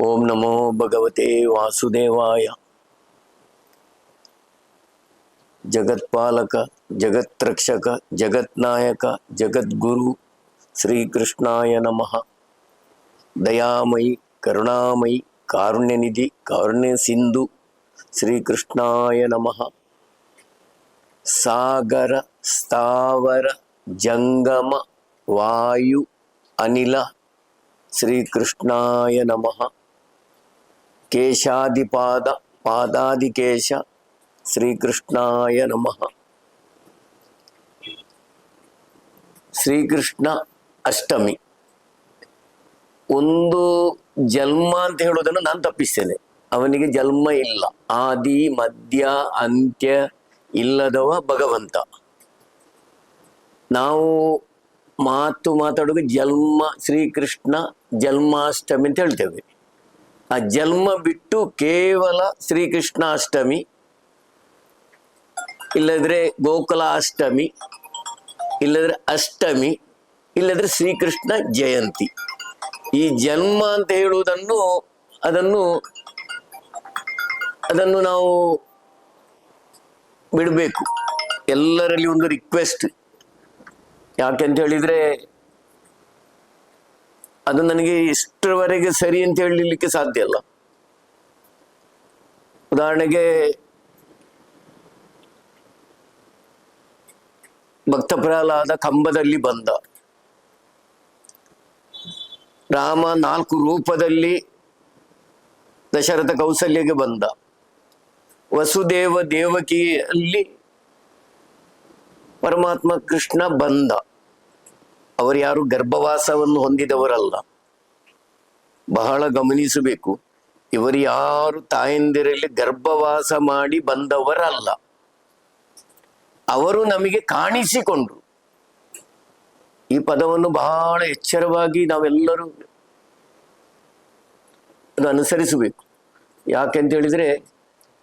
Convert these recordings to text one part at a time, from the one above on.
ಓಂ ನಮೋ ಭಗವತೆ ವಾಸುದೇವಾಯ. ಜಗತ್ಪಾಲಕ, ಜಗತ್ರಕ್ಷಕ, ಜಗತ್ನಾಯಕ, ಜಗದ್ಗುರು ಶ್ರೀಕೃಷ್ಣಾಯ ನಮಃ. ದಯಾಮಯಿ, ಕರುಣಾಮಯಿ, ಕಾರುಣ್ಯನಿಧಿ ಕಾರುಣ್ಯ ಸಿಂಧು ಶ್ರೀಕೃಷ್ಣಾಯ ನಮಃ. ಸಾಗರ, ಸ್ಥಾವರ, ಜಂಗಮ, ವಾಯು, ಅನಿಲ ಶ್ರೀಕೃಷ್ಣಾಯ ನಮಃ. ಕೇಶಾದಿಪಾದ ಪಾದಾದಿಕೇಶ ಶ್ರೀಕೃಷ್ಣಾಯ ನಮಃ. ಶ್ರೀಕೃಷ್ಣ ಅಷ್ಟಮಿ. ಒಂದು ಜನ್ಮ ಅಂತ ಹೇಳೋದನ್ನು ನಾನು ತಪ್ಪಿಸ್ತೇನೆ. ಅವನಿಗೆ ಜನ್ಮ ಇಲ್ಲ. ಆದಿ ಮಧ್ಯ ಅಂತ್ಯ ಇಲ್ಲದವ ಭಗವಂತ. ನಾವು ಮಾತು ಮಾತಾಡುವಾಗ ಜನ್ಮ, ಶ್ರೀಕೃಷ್ಣ ಜನ್ಮಾಷ್ಟಮಿ ಅಂತ ಹೇಳ್ತೇವೆ. ಆ ಜನ್ಮ ಬಿಟ್ಟು ಕೇವಲ ಶ್ರೀಕೃಷ್ಣಾಷ್ಟಮಿ, ಇಲ್ಲದ್ರೆ ಗೋಕುಲಾಷ್ಟಮಿ, ಇಲ್ಲದ್ರೆ ಅಷ್ಟಮಿ, ಇಲ್ಲದ್ರೆ ಶ್ರೀಕೃಷ್ಣ ಜಯಂತಿ. ಈ ಜನ್ಮ ಅಂತ ಹೇಳುವುದನ್ನು, ಅದನ್ನು ಅದನ್ನು ನಾವು ಬಿಡಬೇಕು. ಎಲ್ಲರಲ್ಲಿ ಒಂದು ರಿಕ್ವೆಸ್ಟ್ ಯಾಕೆಂತ ಹೇಳಿದ್ರೆ ಅದು ನನಗೆ ಇಷ್ಟರವರೆಗೆ ಸರಿ ಅಂತ ಹೇಳಲಿಕ್ಕೆ ಸಾಧ್ಯ ಅಲ್ಲ. ಉದಾಹರಣೆಗೆ ಭಕ್ತ ಪ್ರಹ್ಲಾದ ಕಂಬದಲ್ಲಿ ಬಂದ. ರಾಮ ನಾಲ್ಕು ರೂಪದಲ್ಲಿ ದಶರಥ ಕೌಸಲ್ಯಗೆ ಬಂದ. ವಸುದೇವ ದೇವಕಿಯಲ್ಲಿ ಪರಮಾತ್ಮ ಕೃಷ್ಣ ಬಂದ. ಅವರು ಯಾರು ಗರ್ಭವಾಸವನ್ನು ಹೊಂದಿದವರಲ್ಲ. ಬಹಳ ಗಮನಿಸಬೇಕು. ಇವರು ಯಾರು ತಾಯಂದಿರಲ್ಲಿ ಗರ್ಭವಾಸ ಮಾಡಿ ಬಂದವರಲ್ಲ. ಅವರು ನಮಗೆ ಕಾಣಿಸಿಕೊಂಡ್ರು. ಈ ಪದವನ್ನು ಬಹಳ ಎಚ್ಚರವಾಗಿ ನಾವೆಲ್ಲರೂ ಅದು ಅನುಸರಿಸಬೇಕು. ಯಾಕೆಂತ ಹೇಳಿದ್ರೆ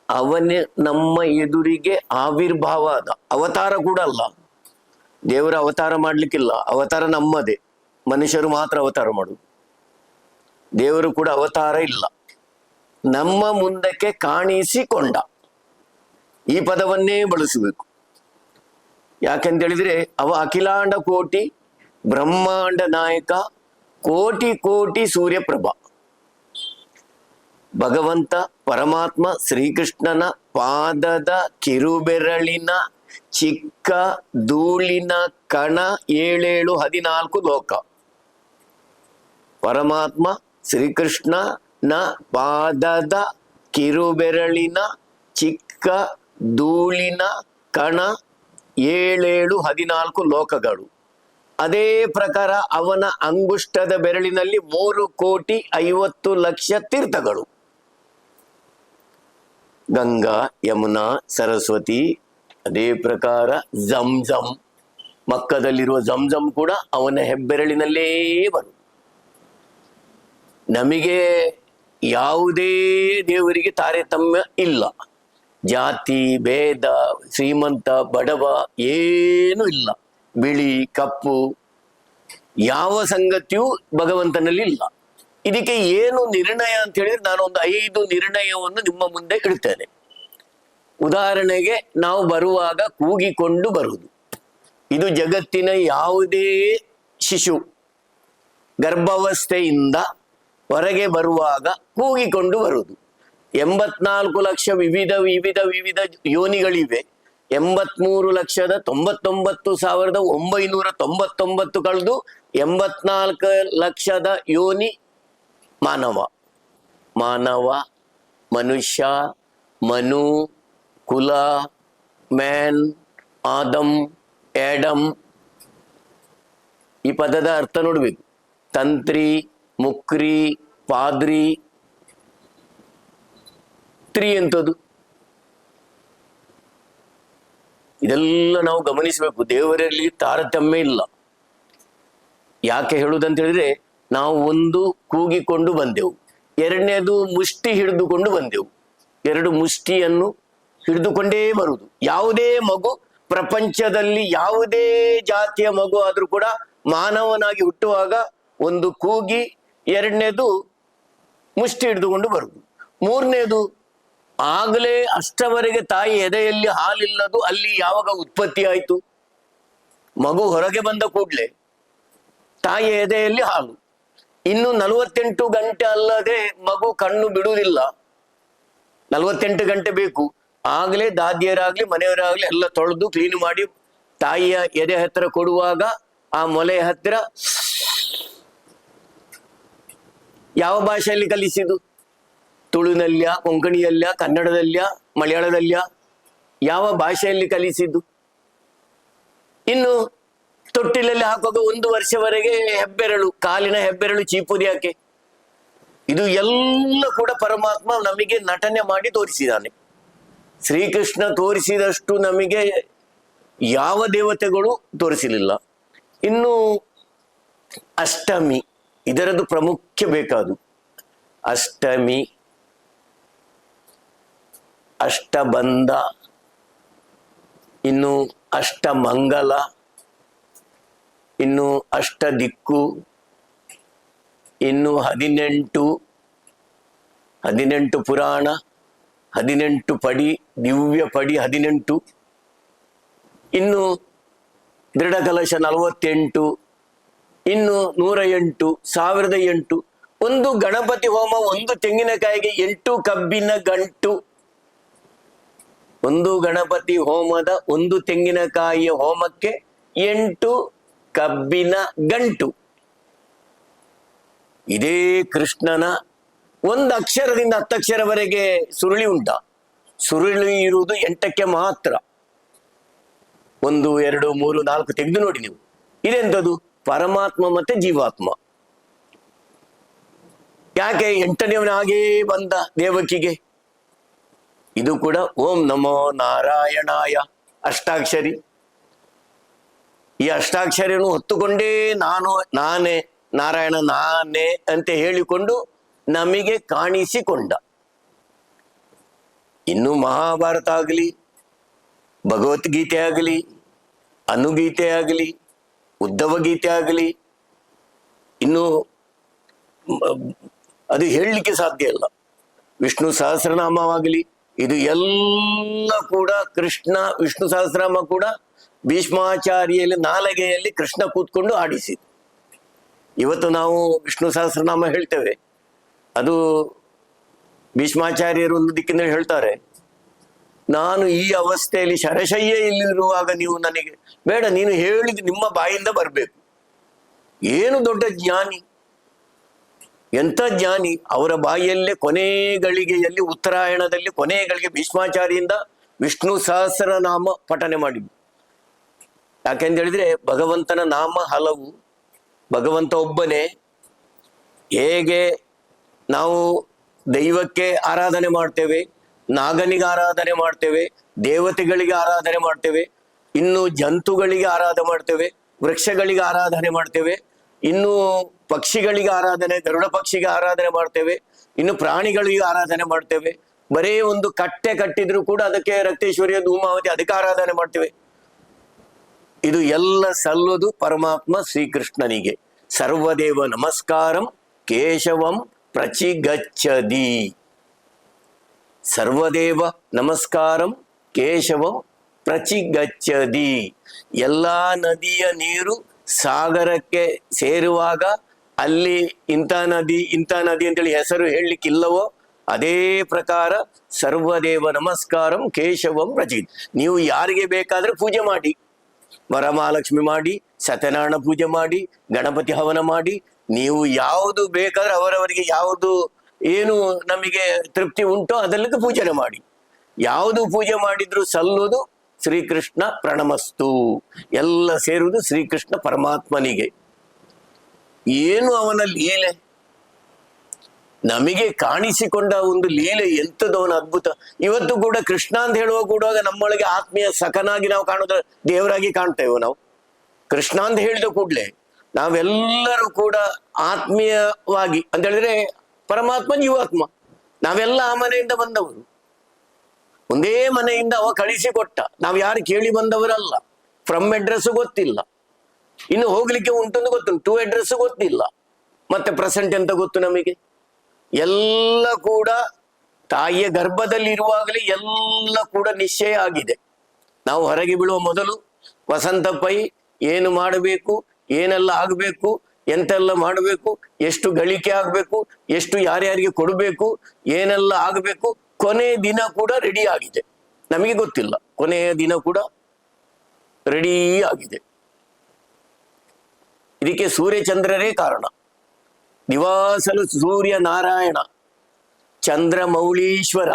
ಅವನೇ ನಮ್ಮ ಎದುರಿಗೆ ಆವಿರ್ಭಾವ ಆದ. ಅವತಾರ ಕೂಡ ಅಲ್ಲ. ದೇವರ ಅವತಾರ ಮಾಡ್ಲಿಕ್ಕಿಲ್ಲ. ಅವತಾರ ನಮ್ಮದೇ. ಮನುಷ್ಯರು ಮಾತ್ರ ಅವತಾರ ಮಾಡುದು. ದೇವರು ಕೂಡ ಅವತಾರ ಇಲ್ಲ. ನಮ್ಮ ಮುಂದಕ್ಕೆ ಕಾಣಿಸಿಕೊಂಡ. ಈ ಪದವನ್ನೇ ಬಳಸಬೇಕು. ಯಾಕೆಂತ ಹೇಳಿದ್ರೆ ಅವ ಅಖಿಲಾಂಡ ಕೋಟಿ, ಬ್ರಹ್ಮಾಂಡ ನಾಯಕ, ಕೋಟಿ ಕೋಟಿ ಸೂರ್ಯಪ್ರಭ. ಭಗವಂತ, ಪರಮಾತ್ಮ, ಶ್ರೀಕೃಷ್ಣನ ಪಾದದ ಕಿರುಬೆರಳಿನ ಚಿಕ್ಕ ಧೂಳಿನ ಕಣ ಏಳೇಳು ಹದಿನಾಲ್ಕು ಲೋಕ. ಪರಮಾತ್ಮ ಶ್ರೀಕೃಷ್ಣನ ಪಾದದ ಕಿರುಬೆರಳಿನ ಚಿಕ್ಕ ಧೂಳಿನ ಕಣ ಏಳೇಳು ಹದಿನಾಲ್ಕು ಲೋಕಗಳು. ಅದೇ ಪ್ರಕಾರ ಅವನ ಅಂಗುಷ್ಟದ ಬೆರಳಿನಲ್ಲಿ ಮೂರು ಕೋಟಿ ಐವತ್ತು ಲಕ್ಷ ತೀರ್ಥಗಳು. ಗಂಗಾ, ಯಮುನಾ, ಸರಸ್ವತಿ ಅದೇ ಪ್ರಕಾರ ಜಮ್ ಜಮ್. ಮಕ್ಕದಲ್ಲಿರುವ ಜಮ್ ಕೂಡ ಅವನ ಹೆಬ್ಬೆರಳಿನಲ್ಲೇ ಬರು. ನಮಗೆ ಯಾವುದೇ ದೇವರಿಗೆ ತಾರತಮ್ಯ ಇಲ್ಲ. ಜಾತಿ, ಭೇದ, ಶ್ರೀಮಂತ, ಬಡವ ಏನೂ ಇಲ್ಲ. ಬಿಳಿ, ಕಪ್ಪು, ಯಾವ ಸಂಗತಿಯೂ ಭಗವಂತನಲ್ಲಿ ಇಲ್ಲ. ಇದಕ್ಕೆ ಏನು ನಿರ್ಣಯ ಅಂತ ಹೇಳಿದ್ರೆ ನಾನು ಒಂದು ಐದು ನಿರ್ಣಯವನ್ನು ನಿಮ್ಮ ಮುಂದೆ ಇಡ್ತೇನೆ. ಉದಾಹರಣೆಗೆ ನಾವು ಬರುವಾಗ ಕೂಗಿಕೊಂಡು ಬರುವುದು. ಇದು ಜಗತ್ತಿನ ಯಾವುದೇ ಶಿಶು ಗರ್ಭಾವಸ್ಥೆಯಿಂದ ಹೊರಗೆ ಬರುವಾಗ ಕೂಗಿಕೊಂಡು ಬರುವುದು. ಎಂಬತ್ನಾಲ್ಕು ಲಕ್ಷ ವಿವಿಧ ವಿವಿಧ ವಿವಿಧ ಯೋನಿಗಳಿವೆ. ಎಂಬತ್ಮೂರು ಲಕ್ಷದ ತೊಂಬತ್ತೊಂಬತ್ತು ಸಾವಿರದ ಒಂಬೈನೂರ ತೊಂಬತ್ತೊಂಬತ್ತು ಕಳೆದು ಎಂಬತ್ನಾಲ್ಕು ಲಕ್ಷದ ಯೋನಿ ಮಾನವ. ಮಾನವ, ಮನುಷ್ಯ, ಮನು ಕುಲ, ಮ್ಯಾನ್, ಆದಮ್ ಆಡಮ್ ಈ ಪದದ ಅರ್ಥ ನೋಡ್ಬೇಕು. ತಂತ್ರಿ, ಮುಕ್ರಿ, ಪಾದ್ರಿ. ತ್ರಿ ಎಂಥದ್ದು ಇದೆಲ್ಲ ನಾವು ಗಮನಿಸಬೇಕು. ದೇವರಲ್ಲಿ ತಾರತಮ್ಯ ಇಲ್ಲ. ಯಾಕೆ ಹೇಳುವುದಂತ ಹೇಳಿದ್ರೆ, ನಾವು ಒಂದು ಕೂಗಿಕೊಂಡು ಬಂದೆವು. ಎರಡನೇದು ಮುಷ್ಟಿ ಹಿಡಿದುಕೊಂಡು ಬಂದೆವು. ಎರಡು ಮುಷ್ಟಿಯನ್ನು ಹಿಡಿದುಕೊಂಡೇ ಬರುವುದು. ಯಾವುದೇ ಮಗು ಪ್ರಪಂಚದಲ್ಲಿ ಯಾವುದೇ ಜಾತಿಯ ಮಗು ಆದರೂ ಕೂಡ ಮಾನವನಾಗಿ ಹುಟ್ಟುವಾಗ ಒಂದು ಕೂಗಿ ಎರಡನೇದು ಮುಷ್ಟಿ ಹಿಡಿದುಕೊಂಡು ಬರುವುದು. ಮೂರನೇದು ಆಗಲೇ ಅಷ್ಟವರೆಗೆ ತಾಯಿ ಎದೆಯಲ್ಲಿ ಹಾಲಿಲ್ಲದು ಅಲ್ಲಿ ಯಾವಾಗ ಉತ್ಪತ್ತಿ ಆಯಿತು? ಮಗು ಹೊರಗೆ ಬಂದ ಕೂಡಲೇ ತಾಯಿ ಎದೆಯಲ್ಲಿ ಹಾಲು. ಇನ್ನು ನಲವತ್ತೆಂಟು ಗಂಟೆ ಅಲ್ಲದೆ ಮಗು ಕಣ್ಣು ಬಿಡುವುದಿಲ್ಲ. ನಲವತ್ತೆಂಟು ಗಂಟೆ ಬೇಕು. ಆಗಲೇ ದಾದಿಯರಾಗ್ಲಿ, ಮನೆಯವರಾಗ್ಲಿ ಎಲ್ಲ ತೊಳೆದು ಕ್ಲೀನ್ ಮಾಡಿ ತಾಯಿಯ ಎದೆ ಹತ್ತಿರ ಕೊಡುವಾಗ ಆ ಮೊಲೆ ಹತ್ತಿರ ಯಾವ ಭಾಷೆಯಲ್ಲಿ ಕಲಿಸಿದು ತುಳುನಲ್ಯ, ಕೊಂಕಣಿಯಲ್ಯ, ಕನ್ನಡದಲ್ಯ, ಮಲಯಾಳದಲ್ಯ ಯಾವ ಭಾಷೆಯಲ್ಲಿ ಕಲಿಸಿದ್ದು? ಇನ್ನು ತೊಟ್ಟಿಲಲ್ಲಿ ಹಾಕುವಾಗ ಒಂದು ವರ್ಷವರೆಗೆ ಹೆಬ್ಬೆರಳು, ಕಾಲಿನ ಹೆಬ್ಬೆರಳು ಚೀಪುರಿ ಯಾಕೆ? ಇದು ಎಲ್ಲ ಕೂಡ ಪರಮಾತ್ಮ ನಮಗೆ ನಟನೆ ಮಾಡಿ ತೋರಿಸಿದ್ದಾನೆ. ಶ್ರೀಕೃಷ್ಣ ತೋರಿಸಿದಷ್ಟು ನಮಗೆ ಯಾವ ದೇವತೆಗಳು ತೋರಿಸಲಿಲ್ಲ. ಇನ್ನು ಅಷ್ಟಮಿ, ಇದರದ್ದು ಪ್ರಮುಖ ಬೇಕಾದು ಅಷ್ಟಮಿ, ಅಷ್ಟಬಂಧ, ಇನ್ನು ಅಷ್ಟಮಂಗಲ, ಇನ್ನು ಅಷ್ಟ ದಿಕ್ಕು ಇನ್ನು ಹದಿನೆಂಟು ಹದಿನೆಂಟು ಪುರಾಣ ಹದಿನೆಂಟು ಪಡಿ, ದಿವ್ಯ ಪಡಿ ಹದಿನೆಂಟು. ಇನ್ನು ದೃಢಕಲಶ ನಲವತ್ತೆಂಟು. ಇನ್ನು ನೂರ ಎಂಟು, ಸಾವಿರದ ಎಂಟು. ಒಂದು ಗಣಪತಿ ಹೋಮ, ಒಂದು ತೆಂಗಿನಕಾಯಿಗೆ ಎಂಟು ಕಬ್ಬಿನ ಗಂಟು. ಒಂದು ಗಣಪತಿ ಹೋಮದ ಒಂದು ತೆಂಗಿನಕಾಯಿಯ ಹೋಮಕ್ಕೆ ಎಂಟು ಕಬ್ಬಿನ ಗಂಟು. ಇದೇ ಕೃಷ್ಣನ ಒಂದು ಅಕ್ಷರದಿಂದ ಹತ್ತಕ್ಷರವರೆಗೆ ಸುರುಳಿ ಉಂಟ. ಸುರುಳಿ ಇರುವುದು ಎಂಟಕ್ಕೆ ಮಾತ್ರ. ಒಂದು, ಎರಡು, ಮೂರು, ನಾಲ್ಕು ತೆಗೆದು ನೋಡಿ ನೀವು. ಇದೆಂತದು? ಪರಮಾತ್ಮ ಮತ್ತೆ ಜೀವಾತ್ಮ. ಯಾಕೆ ಎಂಟನೇವನ ಹಾಗೇ ಬಂದ ದೇವಕಿಗೆ? ಇದು ಕೂಡ ಓಂ ನಮೋ ನಾರಾಯಣಾಯ ಅಷ್ಟಾಕ್ಷರಿ. ಈ ಅಷ್ಟಾಕ್ಷರಿಯನ್ನು ಹೊತ್ತುಕೊಂಡೇ ನಾನು, ನಾನೇ, ನಾರಾಯಣ ನಾನೇ ಅಂತ ಹೇಳಿಕೊಂಡು ನಮಗೆ ಕಾಣಿಸಿಕೊಂಡ. ಇನ್ನು ಮಹಾಭಾರತ ಆಗಲಿ, ಭಗವದ್ಗೀತೆ ಆಗಲಿ, ಅನುಗೀತೆ ಆಗಲಿ ಉದ್ದವ ಗೀತೆ ಆಗಲಿ, ಇನ್ನು ಅದು ಹೇಳಲಿಕ್ಕೆ ಸಾಧ್ಯ ಇಲ್ಲ. ವಿಷ್ಣು ಸಹಸ್ರನಾಮವಾಗಲಿ, ಇದು ಎಲ್ಲ ಕೂಡ ಕೃಷ್ಣ, ವಿಷ್ಣು ಸಹಸ್ರನಾಮ ಕೂಡ ಭೀಷ್ಮಾಚಾರ್ಯಲ್ಲಿ ನಾಲಗೆಯಲ್ಲಿ ಕೃಷ್ಣ ಕೂತ್ಕೊಂಡು ಆಡಿಸಿ ಇವತ್ತು ನಾವು ವಿಷ್ಣು ಸಹಸ್ರನಾಮ ಹೇಳ್ತೇವೆ. ಅದು ಭೀಷ್ಮಾಚಾರ್ಯರು ಒಂದು ದಿಕ್ಕಿನಲ್ಲಿ ಹೇಳ್ತಾರೆ, ನಾನು ಈ ಅವಸ್ಥೆಯಲ್ಲಿ ಶರಶಯ್ಯ ಇಲ್ಲಿರುವಾಗ ನೀವು ನನಗೆ, ಬೇಡ, ನೀನು ಹೇಳಿದ ನಿಮ್ಮ ಬಾಯಿಂದ ಬರಬೇಕು. ಏನು ದೊಡ್ಡ ಜ್ಞಾನಿ? ಎಂಥ ಜ್ಞಾನಿ? ಅವರ ಬಾಯಿಯಲ್ಲೇ ಕೊನೆ ಗಳಿಗೆಯಲ್ಲಿ ಉತ್ತರಾಯಣದಲ್ಲಿ ಕೊನೆ ಗಳಿಗೆ ಭೀಷ್ಮಾಚಾರ್ಯಿಂದ ವಿಷ್ಣು ಸಹಸ್ರನಾಮ ಪಠನೆ ಮಾಡಿದ್ದು. ಯಾಕೆಂತ ಹೇಳಿದ್ರೆ, ಭಗವಂತನ ನಾಮ ಹಲವು, ಭಗವಂತ ಒಬ್ಬನೇ, ಹೇಗೆ ನಾವು ದೈವಕ್ಕೆ ಆರಾಧನೆ ಮಾಡ್ತೇವೆ, ನಾಗನಿಗೆ ಆರಾಧನೆ ಮಾಡ್ತೇವೆ, ದೇವತೆಗಳಿಗೆ ಆರಾಧನೆ ಮಾಡ್ತೇವೆ, ಇನ್ನು ಜಂತುಗಳಿಗೆ ಆರಾಧನೆ ಮಾಡ್ತೇವೆ, ವೃಕ್ಷಗಳಿಗೆ ಆರಾಧನೆ ಮಾಡ್ತೇವೆ, ಇನ್ನು ಪಕ್ಷಿಗಳಿಗೆ ಆರಾಧನೆ, ಗರುಡ ಪಕ್ಷಿಗೆ ಆರಾಧನೆ ಮಾಡ್ತೇವೆ, ಇನ್ನು ಪ್ರಾಣಿಗಳಿಗೆ ಆರಾಧನೆ ಮಾಡ್ತೇವೆ. ಬರೇ ಒಂದು ಕಟ್ಟೆ ಕಟ್ಟಿದ್ರು ಕೂಡ ಅದಕ್ಕೆ ರಕ್ತೇಶ್ವರಿಯ ಧೂಮಾವತಿ ಅದಕ್ಕೆ ಆರಾಧನೆ ಮಾಡ್ತೇವೆ. ಇದು ಎಲ್ಲ ಸಲ್ಲುವುದು ಪರಮಾತ್ಮ ಶ್ರೀಕೃಷ್ಣನಿಗೆ. ಸರ್ವದೇವ ನಮಸ್ಕಾರಂ ಕೇಶವಂ ಪ್ರಚಿಗಚ್ಚದಿ ಸರ್ವದೇವ ನಮಸ್ಕಾರಂ ಕೇಶವಂ ಪ್ರಚಿಗಚ್ಚದಿ ಎಲ್ಲ ನದಿಯ ನೀರು ಸಾಗರಕ್ಕೆ ಸೇರುವಾಗ ಅಲ್ಲಿ ಇಂಥ ನದಿ ಇಂಥ ನದಿ ಅಂತೇಳಿ ಹೆಸರು ಹೇಳಲಿಕ್ಕಿಲ್ಲವೋ, ಅದೇ ಪ್ರಕಾರ ಸರ್ವದೇವ ನಮಸ್ಕಾರಂ ಕೇಶವಂ ಪ್ರಚಿ ನೀವು ಯಾರಿಗೆ ಬೇಕಾದ್ರೆ ಪೂಜೆ ಮಾಡಿ. ವರಮಹಾಲಕ್ಷ್ಮಿ ಮಾಡಿ, ಸತ್ಯನಾರಾಯಣ ಪೂಜೆ ಮಾಡಿ, ಗಣಪತಿ ಹವನ ಮಾಡಿ ನೀವು ಯಾವುದು ಬೇಕಾದ್ರೆ ಅವರವರಿಗೆ ಯಾವುದು ಏನು ನಮಗೆ ತೃಪ್ತಿ ಉಂಟೋ ಅದಲ್ಲದೆ ಪೂಜನೆ ಮಾಡಿ. ಯಾವುದು ಪೂಜೆ ಮಾಡಿದ್ರು ಸಲ್ಲುವುದು ಶ್ರೀಕೃಷ್ಣ ಪ್ರಣಮಸ್ತು. ಎಲ್ಲ ಸೇರುವುದು ಶ್ರೀಕೃಷ್ಣ ಪರಮಾತ್ಮನಿಗೆ. ಏನು ಅವನ ಲೀಲೆ? ನಮಗೆ ಕಾಣಿಸಿಕೊಂಡ ಒಂದು ಲೀಲೆ ಎಂಥದವನ ಅದ್ಭುತ. ಇವತ್ತು ಕೂಡ ಕೃಷ್ಣ ಅಂತ ಹೇಳುವ ಕೂಡುವಾಗ ನಮ್ಮೊಳಗೆ ಆತ್ಮೀಯ ಸಖನಾಗಿ ನಾವು ಕಾಣೋದ ದೇವರಾಗಿ ಕಾಣ್ತೇವೆ ನಾವು. ಕೃಷ್ಣ ಅಂತ ಹೇಳಿದ ಕೂಡಲೇ ನಾವೆಲ್ಲರೂ ಕೂಡ ಆತ್ಮೀಯವಾಗಿ ಅಂತ ಹೇಳಿದ್ರೆ ಪರಮಾತ್ಮ ಜೀವಾತ್ಮ ನಾವೆಲ್ಲ ಆ ಮನೆಯಿಂದ ಬಂದವರು. ಒಂದೇ ಮನೆಯಿಂದ ಅವ ಕಳಿಸಿಕೊಟ್ಟ. ನಾವು ಯಾರು ಕೇಳಿ ಬಂದವರಲ್ಲ. ಫ್ರಮ್ ಅಡ್ರೆಸ್ ಗೊತ್ತಿಲ್ಲ. ಇನ್ನು ಹೋಗ್ಲಿಕ್ಕೆ ಉಂಟು ಗೊತ್ತುಂಟು. ಟು ಅಡ್ರೆಸ್ ಗೊತ್ತಿಲ್ಲ. ಮತ್ತೆ ಪ್ರೆಸೆಂಟ್ ಎಂತ ಗೊತ್ತು ನಮಗೆ? ಎಲ್ಲ ಕೂಡ ತಾಯಿಯ ಗರ್ಭದಲ್ಲಿ ಇರುವಾಗಲೇ ಎಲ್ಲ ಕೂಡ ನಿಶ್ಚಯ ಆಗಿದೆ. ನಾವು ಹೊರಗೆ ಬೀಳುವ ಮೊದಲು ವಸಂತ ಪೈ ಏನು ಮಾಡಬೇಕು? ಏನೆಲ್ಲ ಆಗಬೇಕು ಎಂತೆಲ್ಲ ಮಾಡಬೇಕು ಎಷ್ಟು ಗಳಿಕೆ ಆಗಬೇಕು ಎಷ್ಟು ಯಾರ್ಯಾರಿಗೆ ಕೊಡಬೇಕು ಏನೆಲ್ಲ ಆಗಬೇಕು ಕೊನೆ ದಿನ ಕೂಡ ರೆಡಿ ಆಗಿದೆ. ನಮಗೆ ಗೊತ್ತಿಲ್ಲ. ಕೊನೆಯ ದಿನ ಕೂಡ ರೆಡಿ ಆಗಿದೆ. ಇದಕ್ಕೆ ಸೂರ್ಯಚಂದ್ರರೇ ಕಾರಣ. ನಿವಾಸಲು ಸೂರ್ಯ ನಾರಾಯಣ ಚಂದ್ರ ಮೌಳೀಶ್ವರ.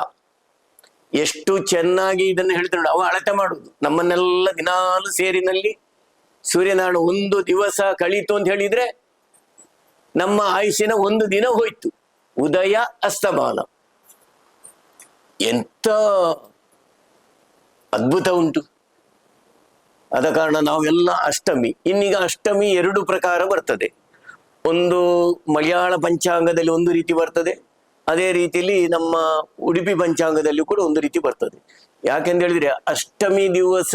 ಎಷ್ಟು ಚೆನ್ನಾಗಿ ಇದನ್ನು ಹೇಳ್ತಾರೆ ನೋಡಿ, ಅವ ಅಳತೆ ಮಾಡುದು. ನಮ್ಮನ್ನೆಲ್ಲ ದಿನಾಲು ಸೇರಿನಲ್ಲಿ ಸೂರ್ಯನಾರಾಯಣ ಒಂದು ದಿವಸ ಕಳೀತು ಅಂತ ಹೇಳಿದ್ರೆ ನಮ್ಮ ಆಯುಷಿನ ಒಂದು ದಿನ ಹೋಯ್ತು. ಉದಯ, ಅಸ್ತಮಾನ. ಎಂತ ಅದ್ಭುತ ಉಂಟು. ಆದ ಕಾರಣ ನಾವೆಲ್ಲ ಅಷ್ಟಮಿ, ಇನ್ನೀಗ ಅಷ್ಟಮಿ ಎರಡು ಪ್ರಕಾರ ಬರ್ತದೆ. ಒಂದು ಮಲಯಾಳ ಪಂಚಾಂಗದಲ್ಲಿ ಒಂದು ರೀತಿ ಬರ್ತದೆ, ಅದೇ ರೀತಿಯಲ್ಲಿ ನಮ್ಮ ಉಡುಪಿ ಪಂಚಾಂಗದಲ್ಲಿ ಕೂಡ ಒಂದು ರೀತಿ ಬರ್ತದೆ. ಯಾಕೆಂತ ಹೇಳಿದ್ರೆ ಅಷ್ಟಮಿ ದಿವಸ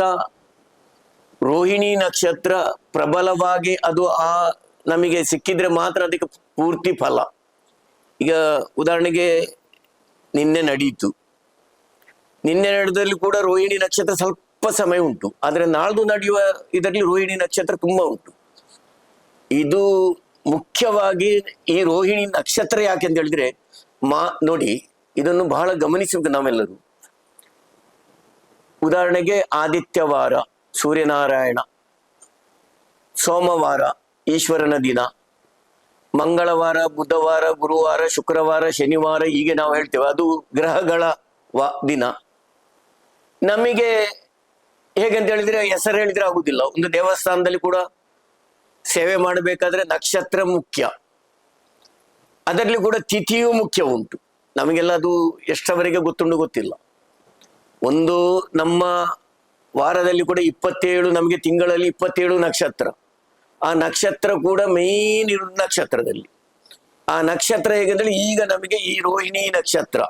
ರೋಹಿಣಿ ನಕ್ಷತ್ರ ಪ್ರಬಲವಾಗಿ ಅದು ಆ ನಮಗೆ ಸಿಕ್ಕಿದ್ರೆ ಮಾತ್ರ ಅದಕ್ಕೆ ಪೂರ್ತಿ ಫಲ. ಈಗ ಉದಾಹರಣೆಗೆ ನಿನ್ನೆ ನಡೀತು. ನಿನ್ನೆ ನಡೆದಲ್ಲಿ ಕೂಡ ರೋಹಿಣಿ ನಕ್ಷತ್ರ ಸ್ವಲ್ಪ ಸಮಯ ಉಂಟು. ಆದ್ರೆ ನಾಳ್ದು ನಡೆಯುವ ಇದರಲ್ಲಿ ರೋಹಿಣಿ ನಕ್ಷತ್ರ ತುಂಬಾ ಉಂಟು. ಇದು ಮುಖ್ಯವಾಗಿ ಈ ರೋಹಿಣಿ ನಕ್ಷತ್ರ ಯಾಕೆ ಅಂತ ಹೇಳಿದ್ರೆ, ಮಾ, ನೋಡಿ, ಇದನ್ನು ಬಹಳ ಗಮನಿಸಬೇಕು ನಾವೆಲ್ಲರೂ. ಉದಾಹರಣೆಗೆ ಆದಿತ್ಯವಾರ. ಸೂರ್ಯನಾರಾಯಣ, ಸೋಮವಾರ ಈಶ್ವರನ ದಿನ, ಮಂಗಳವಾರ, ಬುಧವಾರ, ಗುರುವಾರ, ಶುಕ್ರವಾರ, ಶನಿವಾರ, ಹೀಗೆ ನಾವು ಹೇಳ್ತೇವೆ. ಅದು ಗ್ರಹಗಳ ವ, ದಿನ. ನಮಗೆ ಹೇಗೆ ಅಂತ ಹೇಳಿದ್ರೆ ಹೆಸರು ಹೇಳಿದ್ರೆ ಆಗುದಿಲ್ಲ. ಒಂದು ದೇವಸ್ಥಾನದಲ್ಲಿ ಕೂಡ ಸೇವೆ ಮಾಡಬೇಕಾದ್ರೆ ನಕ್ಷತ್ರ ಮುಖ್ಯ. ಅದರಲ್ಲಿ ಕೂಡ ತಿಥಿಯು ಮುಖ್ಯ ಉಂಟು. ನಮಗೆಲ್ಲ ಅದು ಎಷ್ಟವರೆಗೆ ಗೊತ್ತುಂಡು ಗೊತ್ತಿಲ್ಲ. ಒಂದು ನಮ್ಮ ವಾರದಲ್ಲಿ ಕೂಡ ಇಪ್ಪತ್ತೇಳು, ನಮಗೆ ತಿಂಗಳಲ್ಲಿ ಇಪ್ಪತ್ತೇಳು ನಕ್ಷತ್ರ. ಆ ನಕ್ಷತ್ರ ಕೂಡ ಮೇನ್ ಇರೋದು ನಕ್ಷತ್ರದಲ್ಲಿ. ಆ ನಕ್ಷತ್ರ ಹೇಗಂದ್ರೆ ಈಗ ನಮಗೆ ಈ ರೋಹಿಣಿ ನಕ್ಷತ್ರ.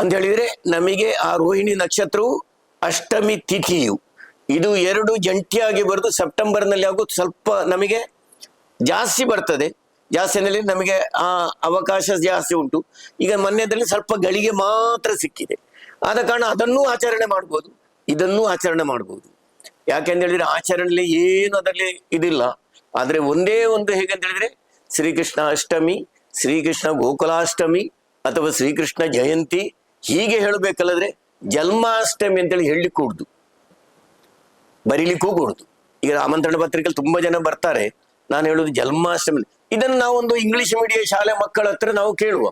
ಅಂತ ಹೇಳಿದ್ರೆ ನಮಗೆ ಆ ರೋಹಿಣಿ ನಕ್ಷತ್ರವು ಅಷ್ಟಮಿ ತಿಥಿಯು. ಇದು ಎರಡು ಜಂಟಿಯಾಗಿ ಬರೆದು ಸೆಪ್ಟೆಂಬರ್ನಲ್ಲಿ ಆಗೋ ಸ್ವಲ್ಪ ನಮಗೆ ಜಾಸ್ತಿ ಬರ್ತದೆ. ಜಾಸ್ತಿನಲ್ಲಿ ನಮಗೆ ಆ ಅವಕಾಶ ಜಾಸ್ತಿ ಉಂಟು. ಈಗ ಮೊನ್ನೆದಲ್ಲಿ ಸ್ವಲ್ಪ ಗಳಿಗೆ ಮಾತ್ರ ಸಿಕ್ಕಿದೆ. ಆದ ಕಾರಣ ಅದನ್ನೂ ಆಚರಣೆ ಮಾಡ್ಬೋದು. ಇದನ್ನೂ ಆಚರಣೆ ಮಾಡ್ಬೋದು ಯಾಕೆಂತ ಹೇಳಿದ್ರೆ ಆಚರಣೆಯಲ್ಲಿ ಏನು ಅದರಲ್ಲಿ ಇದಿಲ್ಲ. ಆದ್ರೆ ಒಂದೇ ಒಂದು ಹೇಗಂತ ಹೇಳಿದ್ರೆ ಶ್ರೀಕೃಷ್ಣ ಅಷ್ಟಮಿ, ಶ್ರೀಕೃಷ್ಣ ಗೋಕುಲಾಷ್ಟಮಿ ಅಥವಾ ಶ್ರೀಕೃಷ್ಣ ಜಯಂತಿ ಹೀಗೆ ಹೇಳಬೇಕಲ್ಲದ್ರೆ ಜನ್ಮಾಷ್ಟಮಿ ಅಂತೇಳಿ ಹೇಳಲಿಕ್ಕೆ ಕೂಡ್ದು ಬರೀಲಿಕ್ಕೂ ಕೂಡುದು ಈಗ ಆಮಂತ್ರಣ ಪತ್ರಿಕೆಯಲ್ಲಿ ತುಂಬಾ ಜನ ಬರ್ತಾರೆ. ನಾನು ಹೇಳುದು ಜನ್ಮಾಷ್ಟಮಿ. ಇದನ್ನು ನಾವೊಂದು ಇಂಗ್ಲಿಷ್ ಮೀಡಿಯಂ ಶಾಲೆ ಮಕ್ಕಳ ಹತ್ರ ನಾವು ಕೇಳುವ.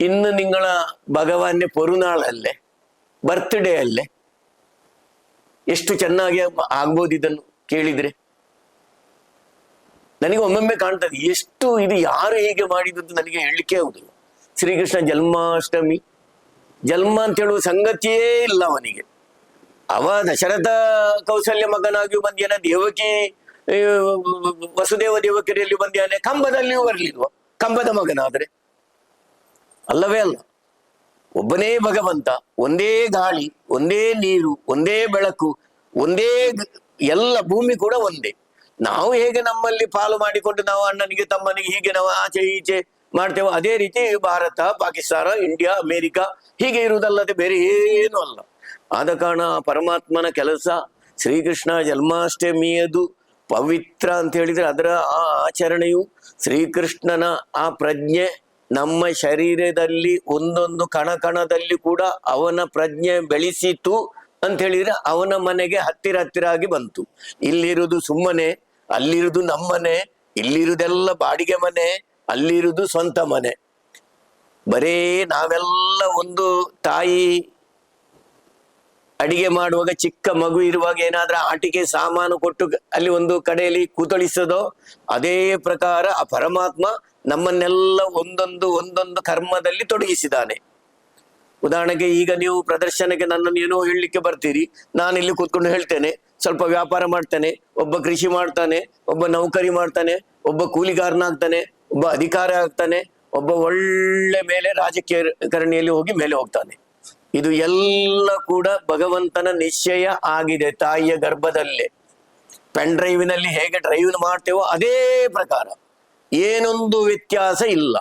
ಇನ್ನು ನಿಂಗಳ ಭಗವಾನ್ಯ ಪೊರುನಾಳಲ್ಲೇ. ಬರ್ತ್ಡೇ ಅಲ್ಲೇ? ಎಷ್ಟು ಚೆನ್ನಾಗಿ ಆಗ್ಬೋದು ಇದನ್ನು ಕೇಳಿದ್ರೆ? ನನಗೆ ಒಮ್ಮೊಮ್ಮೆ ಕಾಣ್ತದೆ, ಎಷ್ಟು ಇದು ಯಾರು ಹೇಗೆ ಮಾಡಿದ್ದು ನನಗೆ ಹೇಳಲಿಕ್ಕೆ ಹೌದು ಶ್ರೀಕೃಷ್ಣ ಜನ್ಮಾಷ್ಟಮಿ, ಜನ್ಮ ಅಂತ ಹೇಳುವ ಸಂಗತಿಯೇ ಇಲ್ಲ ಅವನಿಗೆ. ಅವ ದಶರಥ ಕೌಶಲ್ಯ ಮಗನಾಗಿಯೂ ಬಂದ್ಯಾನ, ದೇವಕಿ ವಸುದೇವ ದೇವಕಿರಿಯಲ್ಲಿ ಬಂದ್ಯಾನೆ, ಕಂಬದಲ್ಲಿಯೂ ಬರಲಿಲ್ವ? ಕಂಬದ ಮಗನಾದ್ರೆ? ಅಲ್ಲವೇ ಅಲ್ಲ. ಒಬ್ಬನೇ ಭಗವಂತ, ಒಂದೇ ಗಾಳಿ, ಒಂದೇ ನೀರು, ಒಂದೇ ಬೆಳಕು, ಒಂದೇ ಎಲ್ಲ ಭೂಮಿ ಕೂಡ ಒಂದೇ. ನಾವು ಹೇಗೆ ನಮ್ಮಲ್ಲಿ ಪಾಲು ಮಾಡಿಕೊಂಡು ನಾವು ಅಣ್ಣನಿಗೆ, ತಮ್ಮನಿಗೆ ಹೀಗೆ ನಾವು ಆಚೆ ಈಚೆ ಮಾಡ್ತೇವೋ ಅದೇ ರೀತಿ ಭಾರತ, ಪಾಕಿಸ್ತಾನ, ಇಂಡಿಯಾ, ಅಮೇರಿಕಾ ಹೀಗೆ ಇರುವುದಲ್ಲದೆ ಬೇರೆ ಏನು ಅಲ್ಲ. ಆದ ಕಾರಣ ಪರಮಾತ್ಮನ ಕೆಲಸ ಶ್ರೀಕೃಷ್ಣ ಜನ್ಮಾಷ್ಟಮಿಯದು ಪವಿತ್ರ ಅಂತ ಹೇಳಿದ್ರೆ ಅದರ ಆ ಆಚರಣೆಯು ಶ್ರೀಕೃಷ್ಣನ ಆ ಪ್ರಜ್ಞೆ ನಮ್ಮ ಶರೀರದಲ್ಲಿ ಒಂದೊಂದು ಕಣ ಕಣದಲ್ಲಿ ಕೂಡ ಅವನ ಪ್ರಜ್ಞೆ ಬೆಳೆಸಿತು ಅಂತ ಹೇಳಿದ್ರೆ ಅವನ ಮನೆಗೆ ಹತ್ತಿರ ಹತ್ತಿರ ಆಗಿ ಬಂತು. ಇಲ್ಲಿರುವುದು ಸುಮ್ಮನೆ, ಅಲ್ಲಿರುವುದು ನಮ್ಮನೆ ಇಲ್ಲಿರುವುದೆಲ್ಲ ಬಾಡಿಗೆ ಮನೆ, ಅಲ್ಲಿರುವುದು ಸ್ವಂತ ಮನೆ. ಬರೇ ನಾವೆಲ್ಲ ಒಂದು ತಾಯಿ ಅಡಿಗೆ ಮಾಡುವಾಗ ಚಿಕ್ಕ ಮಗು ಇರುವಾಗ ಏನಾದ್ರೂ ಆಟಿಕೆ ಸಾಮಾನು ಕೊಟ್ಟು ಅಲ್ಲಿ ಒಂದು ಕಡೆಯಲ್ಲಿ ಕೂತಳಿಸೋದೋ, ಅದೇ ಪ್ರಕಾರ ಆ ಪರಮಾತ್ಮ ನಮ್ಮನ್ನೆಲ್ಲ ಒಂದೊಂದು ಒಂದೊಂದು ಕರ್ಮದಲ್ಲಿ ತೊಡಗಿಸಿದ್ದಾನೆ. ಉದಾಹರಣೆಗೆ ಈಗ ನೀವು ಪ್ರದರ್ಶನಕ್ಕೆ ನನ್ನನ್ನು ಏನೋ ಹೇಳಲಿಕ್ಕೆ ಬರ್ತೀರಿ, ನಾನು ಇಲ್ಲಿ ಕೂತ್ಕೊಂಡು ಹೇಳ್ತೇನೆ, ಸ್ವಲ್ಪ ವ್ಯಾಪಾರ ಮಾಡ್ತೇನೆ, ಒಬ್ಬ ಕೃಷಿ ಮಾಡ್ತಾನೆ, ಒಬ್ಬ ನೌಕರಿ ಮಾಡ್ತಾನೆ, ಒಬ್ಬ ಕೂಲಿಗಾರನಾಗ್ತಾನೆ, ಒಬ್ಬ ಅಧಿಕಾರ ಆಗ್ತಾನೆ, ಒಬ್ಬ ಒಳ್ಳೆ ಮೇಲೆ ರಾಜಕೀಯ ಕರಣಿಯಲ್ಲಿ ಹೋಗಿ ಮೇಲೆ ಹೋಗ್ತಾನೆ. ಇದು ಎಲ್ಲ ಕೂಡ ಭಗವಂತನ ನಿಶ್ಚಯ ಆಗಿದೆ ತಾಯಿಯ ಗರ್ಭದಲ್ಲೇ. ಪೆನ್ ಡ್ರೈವಿನಲ್ಲಿ ಹೇಗೆ ಡ್ರೈವ್ ಮಾಡ್ತೇವೋ ಅದೇ ಪ್ರಕಾರ. ಏನೊಂದು ವ್ಯತ್ಯಾಸ ಇಲ್ಲ.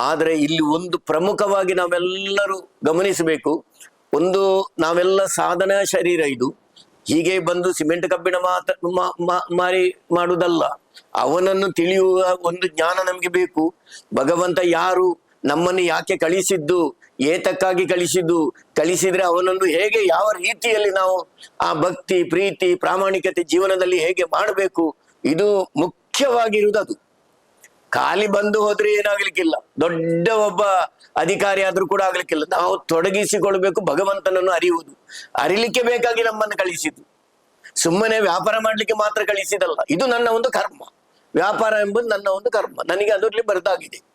ಆದರೆ ಇಲ್ಲಿ ಒಂದು ಪ್ರಮುಖವಾಗಿ ನಾವೆಲ್ಲರೂ ಗಮನಿಸಬೇಕು. ಒಂದು ನಾವೆಲ್ಲ ಸಾಧನಾ ಶರೀರ ಇದು. ಹೀಗೆ ಬಂದು ಸಿಮೆಂಟ್ ಕಬ್ಬಿಣ ಮಾತ್ರ ಮಾರಿ ಮಾಡುವುದಲ್ಲ. ಅವನನ್ನು ತಿಳಿಯುವ ಒಂದು ಜ್ಞಾನ ನಮಗೆ ಬೇಕು. ಭಗವಂತ ಯಾರು? ನಮ್ಮನ್ನು ಯಾಕೆ ಕಳಿಸಿದ್ದು? ಏತಕ್ಕಾಗಿ ಕಳಿಸಿದ್ದು? ಕಳಿಸಿದ್ರೆ ಅವನನ್ನು ಹೇಗೆ, ಯಾವ ರೀತಿಯಲ್ಲಿ ನಾವು ಆ ಭಕ್ತಿ, ಪ್ರೀತಿ, ಪ್ರಾಮಾಣಿಕತೆ ಜೀವನದಲ್ಲಿ ಹೇಗೆ ಮಾಡಬೇಕು? ಇದು ಮುಖ್ಯವಾಗಿರುವುದು ಅದು. ಖಾಲಿ ಬಂದು ಹೋದ್ರೆ ಏನಾಗ್ಲಿಕ್ಕಿಲ್ಲ. ದೊಡ್ಡ ಒಬ್ಬ ಅಧಿಕಾರಿ ಆದ್ರೂ ಕೂಡ ಆಗ್ಲಿಕ್ಕಿಲ್ಲ. ನಾವು ತೊಡಗಿಸಿಕೊಳ್ಬೇಕು, ಭಗವಂತನನ್ನು ಅರಿಯುವುದು. ಅರಿಲಿಕ್ಕೆ ಬೇಕಾಗಿ ನಮ್ಮನ್ನು ಕಳಿಸಿದ್ದು. ಸುಮ್ಮನೆ ವ್ಯಾಪಾರ ಮಾಡ್ಲಿಕ್ಕೆ ಮಾತ್ರ ಕಳಿಸಿದಲ್ಲ. ಇದು ನನ್ನ ಒಂದು ಕರ್ಮ. ವ್ಯಾಪಾರ ಎಂಬುದು ನನ್ನ ಒಂದು ಕರ್ಮ. ನನಗೆ ಅದರಲ್ಲಿ ಬರ್ದಾಗಿದೆ.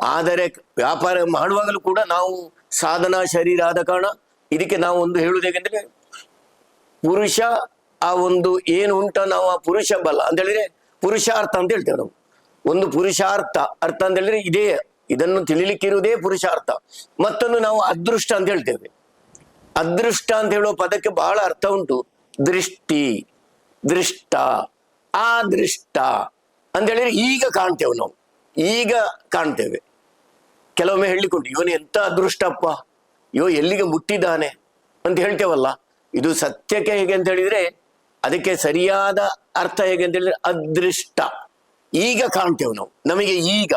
ಆದರೆ ವ್ಯಾಪಾರ ಮಾಡುವಾಗಲೂ ಕೂಡ ನಾವು ಸಾಧನಾ ಶರೀರ ಆದ ಕಾರಣ ಇದಕ್ಕೆ ನಾವು ಒಂದು ಹೇಳುವುದು ಹೇಗೆಂದ್ರೆ ಪುರುಷ ಆ ಒಂದು ಏನು ಉಂಟ ನಾವು ಆ ಪುರುಷ ಬಲ ಅಂತ ಹೇಳಿದ್ರೆ ಪುರುಷಾರ್ಥ ಅಂತ ಹೇಳ್ತೇವೆ ನಾವು. ಒಂದು ಪುರುಷಾರ್ಥ ಅರ್ಥ ಅಂತ ಹೇಳಿದ್ರೆ ಇದೇ ಇದನ್ನು ತಿಳಿಲಿಕ್ಕಿರುವುದೇ ಪುರುಷಾರ್ಥ. ಮತ್ತೊಂದು ನಾವು ಅದೃಷ್ಟ ಅಂತ ಹೇಳ್ತೇವೆ. ಅದೃಷ್ಟ ಅಂತ ಹೇಳುವ ಪದಕ್ಕೆ ಬಹಳ ಅರ್ಥ ಉಂಟು. ದೃಷ್ಟಿ, ದೃಷ್ಟ ಆ ದೃಷ್ಟ ಅಂತ ಹೇಳಿದ್ರೆ ಈಗ ಕಾಣ್ತೇವೆ ನಾವು. ಈಗ ಕಾಣ್ತೇವೆ. ಕೆಲವೊಮ್ಮೆ ಹೇಳಿಕೊಂಡು, ಇವನು ಎಂತ ಅದೃಷ್ಟಪ್ಪ? ಇವ ಎಲ್ಲಿಗೆ ಮುಟ್ಟಿದ್ದಾನೆ? ಅಂತ ಹೇಳ್ತೇವಲ್ಲ. ಇದು ಸತ್ಯಕ್ಕೆ ಹೇಗೆ ಅಂತ ಹೇಳಿದ್ರೆ, ಅದಕ್ಕೆ ಸರಿಯಾದ ಅರ್ಥ ಹೇಗೆ ಅಂತ ಹೇಳಿದ್ರೆ, ಅದೃಷ್ಟ. ಈಗ ಕಾಣ್ತೇವೆ ನಾವು. ನಮಗೆ ಈಗ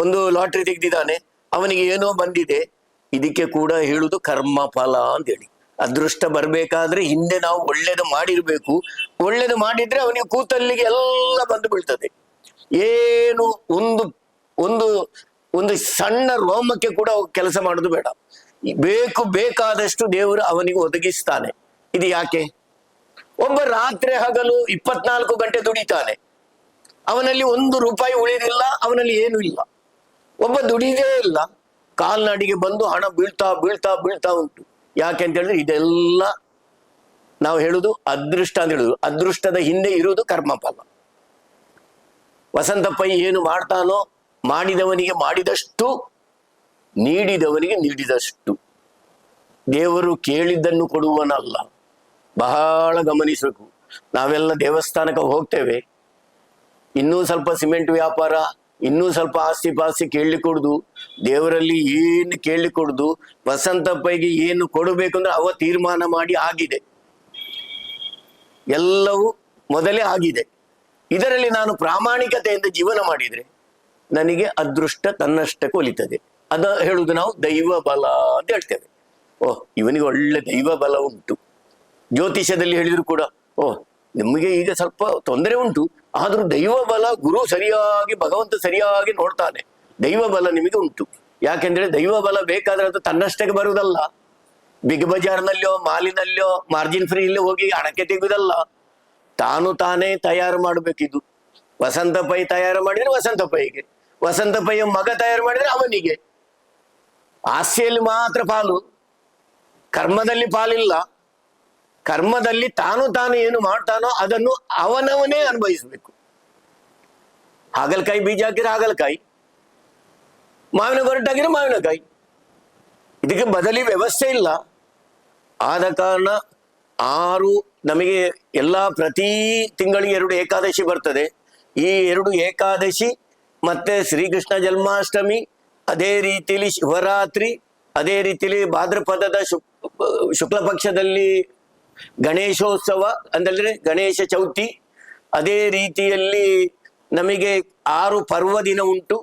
ಒಂದು ಲಾಟ್ರಿ ತೆಗೆದಿದ್ದಾನೆ, ಅವನಿಗೆ ಏನೋ ಬಂದಿದೆ, ಇದಕ್ಕೆ ಕೂಡ ಹೇಳುದು ಕರ್ಮ ಫಲ ಅಂತೇಳಿ. ಅದೃಷ್ಟ ಬರ್ಬೇಕಾದ್ರೆ ಹಿಂದೆ ನಾವು ಒಳ್ಳೇದು ಮಾಡಿರ್ಬೇಕು. ಒಳ್ಳೇದು ಮಾಡಿದ್ರೆ ಅವನಿಗೆ ಕೂತಲ್ಲಿಗೆ ಎಲ್ಲ ಬಂದು ಬೀಳ್ತದೆ. ಏನು ಒಂದು ಒಂದು ಒಂದು ಸಣ್ಣ ರೋಮಕ್ಕೆ ಕೂಡ ಕೆಲಸ ಮಾಡೋದು ಬೇಡ. ಬೇಕು, ಬೇಕಾದಷ್ಟು ದೇವರು ಅವನಿಗೆ ಒದಗಿಸ್ತಾನೆ. ಇದು ಯಾಕೆ? ಒಬ್ಬ ರಾತ್ರಿ ಹಗಲು ಇಪ್ಪತ್ನಾಲ್ಕು ಗಂಟೆ ದುಡಿತಾನೆ. ಅವನಲ್ಲಿ ಒಂದು ರೂಪಾಯಿ ಉಳಿದಿಲ್ಲ, ಅವನಲ್ಲಿ ಏನು ಇಲ್ಲ. ಒಬ್ಬ ದುಡಿದೇ ಇಲ್ಲ. ಕಾಲ್ನಾಡಿಗೆ ಬಂದು ಹಣ ಬೀಳ್ತಾ ಬೀಳ್ತಾ ಬೀಳ್ತಾ ಉಂಟು. ಯಾಕೆ ಅಂತ ಹೇಳಿದ್ರೆ ಇದೆಲ್ಲ ನಾವು ಹೇಳುದು ಅದೃಷ್ಟ ಅಂತ ಹೇಳುದು. ಅದೃಷ್ಟದ ಹಿಂದೆ ಇರುವುದು ಕರ್ಮಫಲ. ವಸಂತ ಪೈ ಏನು ಮಾಡ್ತಾನೋ ಮಾಡಿದವನಿಗೆ ಮಾಡಿದಷ್ಟು, ನೀಡಿದವನಿಗೆ ನೀಡಿದಷ್ಟು. ದೇವರು ಕೇಳಿದ್ದನ್ನು ಕೊಡುವನಲ್ಲ. ಬಹಳ ಗಮನಿಸಬೇಕು. ನಾವೆಲ್ಲ ದೇವಸ್ಥಾನಕ್ಕೆ ಹೋಗ್ತೇವೆ. ಇನ್ನೂ ಸ್ವಲ್ಪ ಸಿಮೆಂಟ್ ವ್ಯಾಪಾರ, ಇನ್ನೂ ಸ್ವಲ್ಪ ಆಸ್ತಿ ಪಾಸ್ತಿ ಕೇಳಿಕೊಡ್ದು ದೇವರಲ್ಲಿ ಏನು ಕೇಳಿಕೊಡ್ದು ವಸಂತಪ್ಪಗೆ ಏನು ಕೊಡಬೇಕು ಅಂದ್ರೆ ಅವ ತೀರ್ಮಾನ ಮಾಡಿ ಆಗಿದೆ. ಎಲ್ಲವೂ ಮೊದಲೇ ಆಗಿದೆ. ಇದರಲ್ಲಿ ನಾನು ಪ್ರಾಮಾಣಿಕತೆಯಿಂದ ಜೀವನ ಮಾಡಿದ್ರೆ ನನಗೆ ಅದೃಷ್ಟ ತನ್ನಷ್ಟಕ್ಕೆ ಒಲಿತದೆ. ಅದ ಹೇಳುವುದು ನಾವು ದೈವ ಬಲ ಅಂತ ಹೇಳ್ತೇವೆ. ಓಹ್, ಇವನಿಗೆ ಒಳ್ಳೆ ದೈವ ಬಲ ಉಂಟು. ಜ್ಯೋತಿಷ್ಯದಲ್ಲಿ ಹೇಳಿದ್ರು ಕೂಡ, ಓಹ್, ನಿಮಗೆ ಈಗ ಸ್ವಲ್ಪ ತೊಂದರೆ ಉಂಟು, ಆದ್ರೂ ದೈವ ಬಲ ಗುರು ಸರಿಯಾಗಿ, ಭಗವಂತ ಸರಿಯಾಗಿ ನೋಡ್ತಾನೆ. ದೈವ ಬಲ ನಿಮಗೆ ಉಂಟು. ಯಾಕೆಂದ್ರೆ ದೈವ ಬಲ ಬೇಕಾದ್ರೆ ಅದು ತನ್ನಷ್ಟಕ್ಕೆ ಬರುವುದಲ್ಲ. ಬಿಗ್ ಬಜಾರ್ನಲ್ಲಿಯೋ ಮಾಲಿನಲ್ಲೋ ಮಾರ್ಜಿನ್ ಫ್ರೀ ಇಲ್ಲಿ ಹೋಗಿ ಹಣಕ್ಕೆ ತೆಗುವುದಲ್ಲ ತಾನು ತಾನೇ ತಯಾರು ಮಾಡಬೇಕಿದು ವಸಂತ ಪೈ ತಯಾರು ಮಾಡಿದ್ರೆ ವಸಂತ ಪೈಗೆ. ವಸಂತ ಪೈಯ ಮಗ ತಯಾರು ಮಾಡಿದ್ರೆ ಅವನಿಗೆ. ಆಸ್ತಿಯಲ್ಲಿ ಮಾತ್ರ ಪಾಲು. ಕರ್ಮದಲ್ಲಿ ಪಾಲಿಲ್ಲ. ಕರ್ಮದಲ್ಲಿ ತಾನು ತಾನು ಏನು ಮಾಡ್ತಾನೋ ಅದನ್ನು ಅವನವನೇ ಅನುಭವಿಸಬೇಕು. ಹಾಗಲಕಾಯಿ ಬೀಜ ಹಾಕಿದ್ರೆ ಹಾಗಲಕಾಯಿ. ಮಾವಿನ ಹೊರಟಾಗಿದ್ರೆ ಮಾವಿನಕಾಯಿ. ಇದಕ್ಕೆ ಬದಲಿ ವ್ಯವಸ್ಥೆ ಇಲ್ಲ. ಆದ ಕಾರಣ ಆರು ನಮಗೆ ಎಲ್ಲ ಪ್ರತಿ ತಿಂಗಳಿಗೆ ಎರಡು ಏಕಾದಶಿ ಬರ್ತದೆ. ಈ ಎರಡು ಏಕಾದಶಿ ಮತ್ತೆ ಶ್ರೀಕೃಷ್ಣ ಜನ್ಮಾಷ್ಟಮಿ, ಅದೇ ರೀತಿಯಲ್ಲಿ ಶಿವರಾತ್ರಿ, ಅದೇ ರೀತಿಯಲ್ಲಿ ಭಾದ್ರಪದದ ಶುಕ್ ಶುಕ್ಲ ಪಕ್ಷದಲ್ಲಿ ಗಣೇಶೋತ್ಸವ ಅಂದ್ರೆ ಗಣೇಶ ಚೌತಿ. ಅದೇ ರೀತಿಯಲ್ಲಿ ನಮಗೆ ಆರು ಪರ್ವ ದಿನ ಉಂಟು.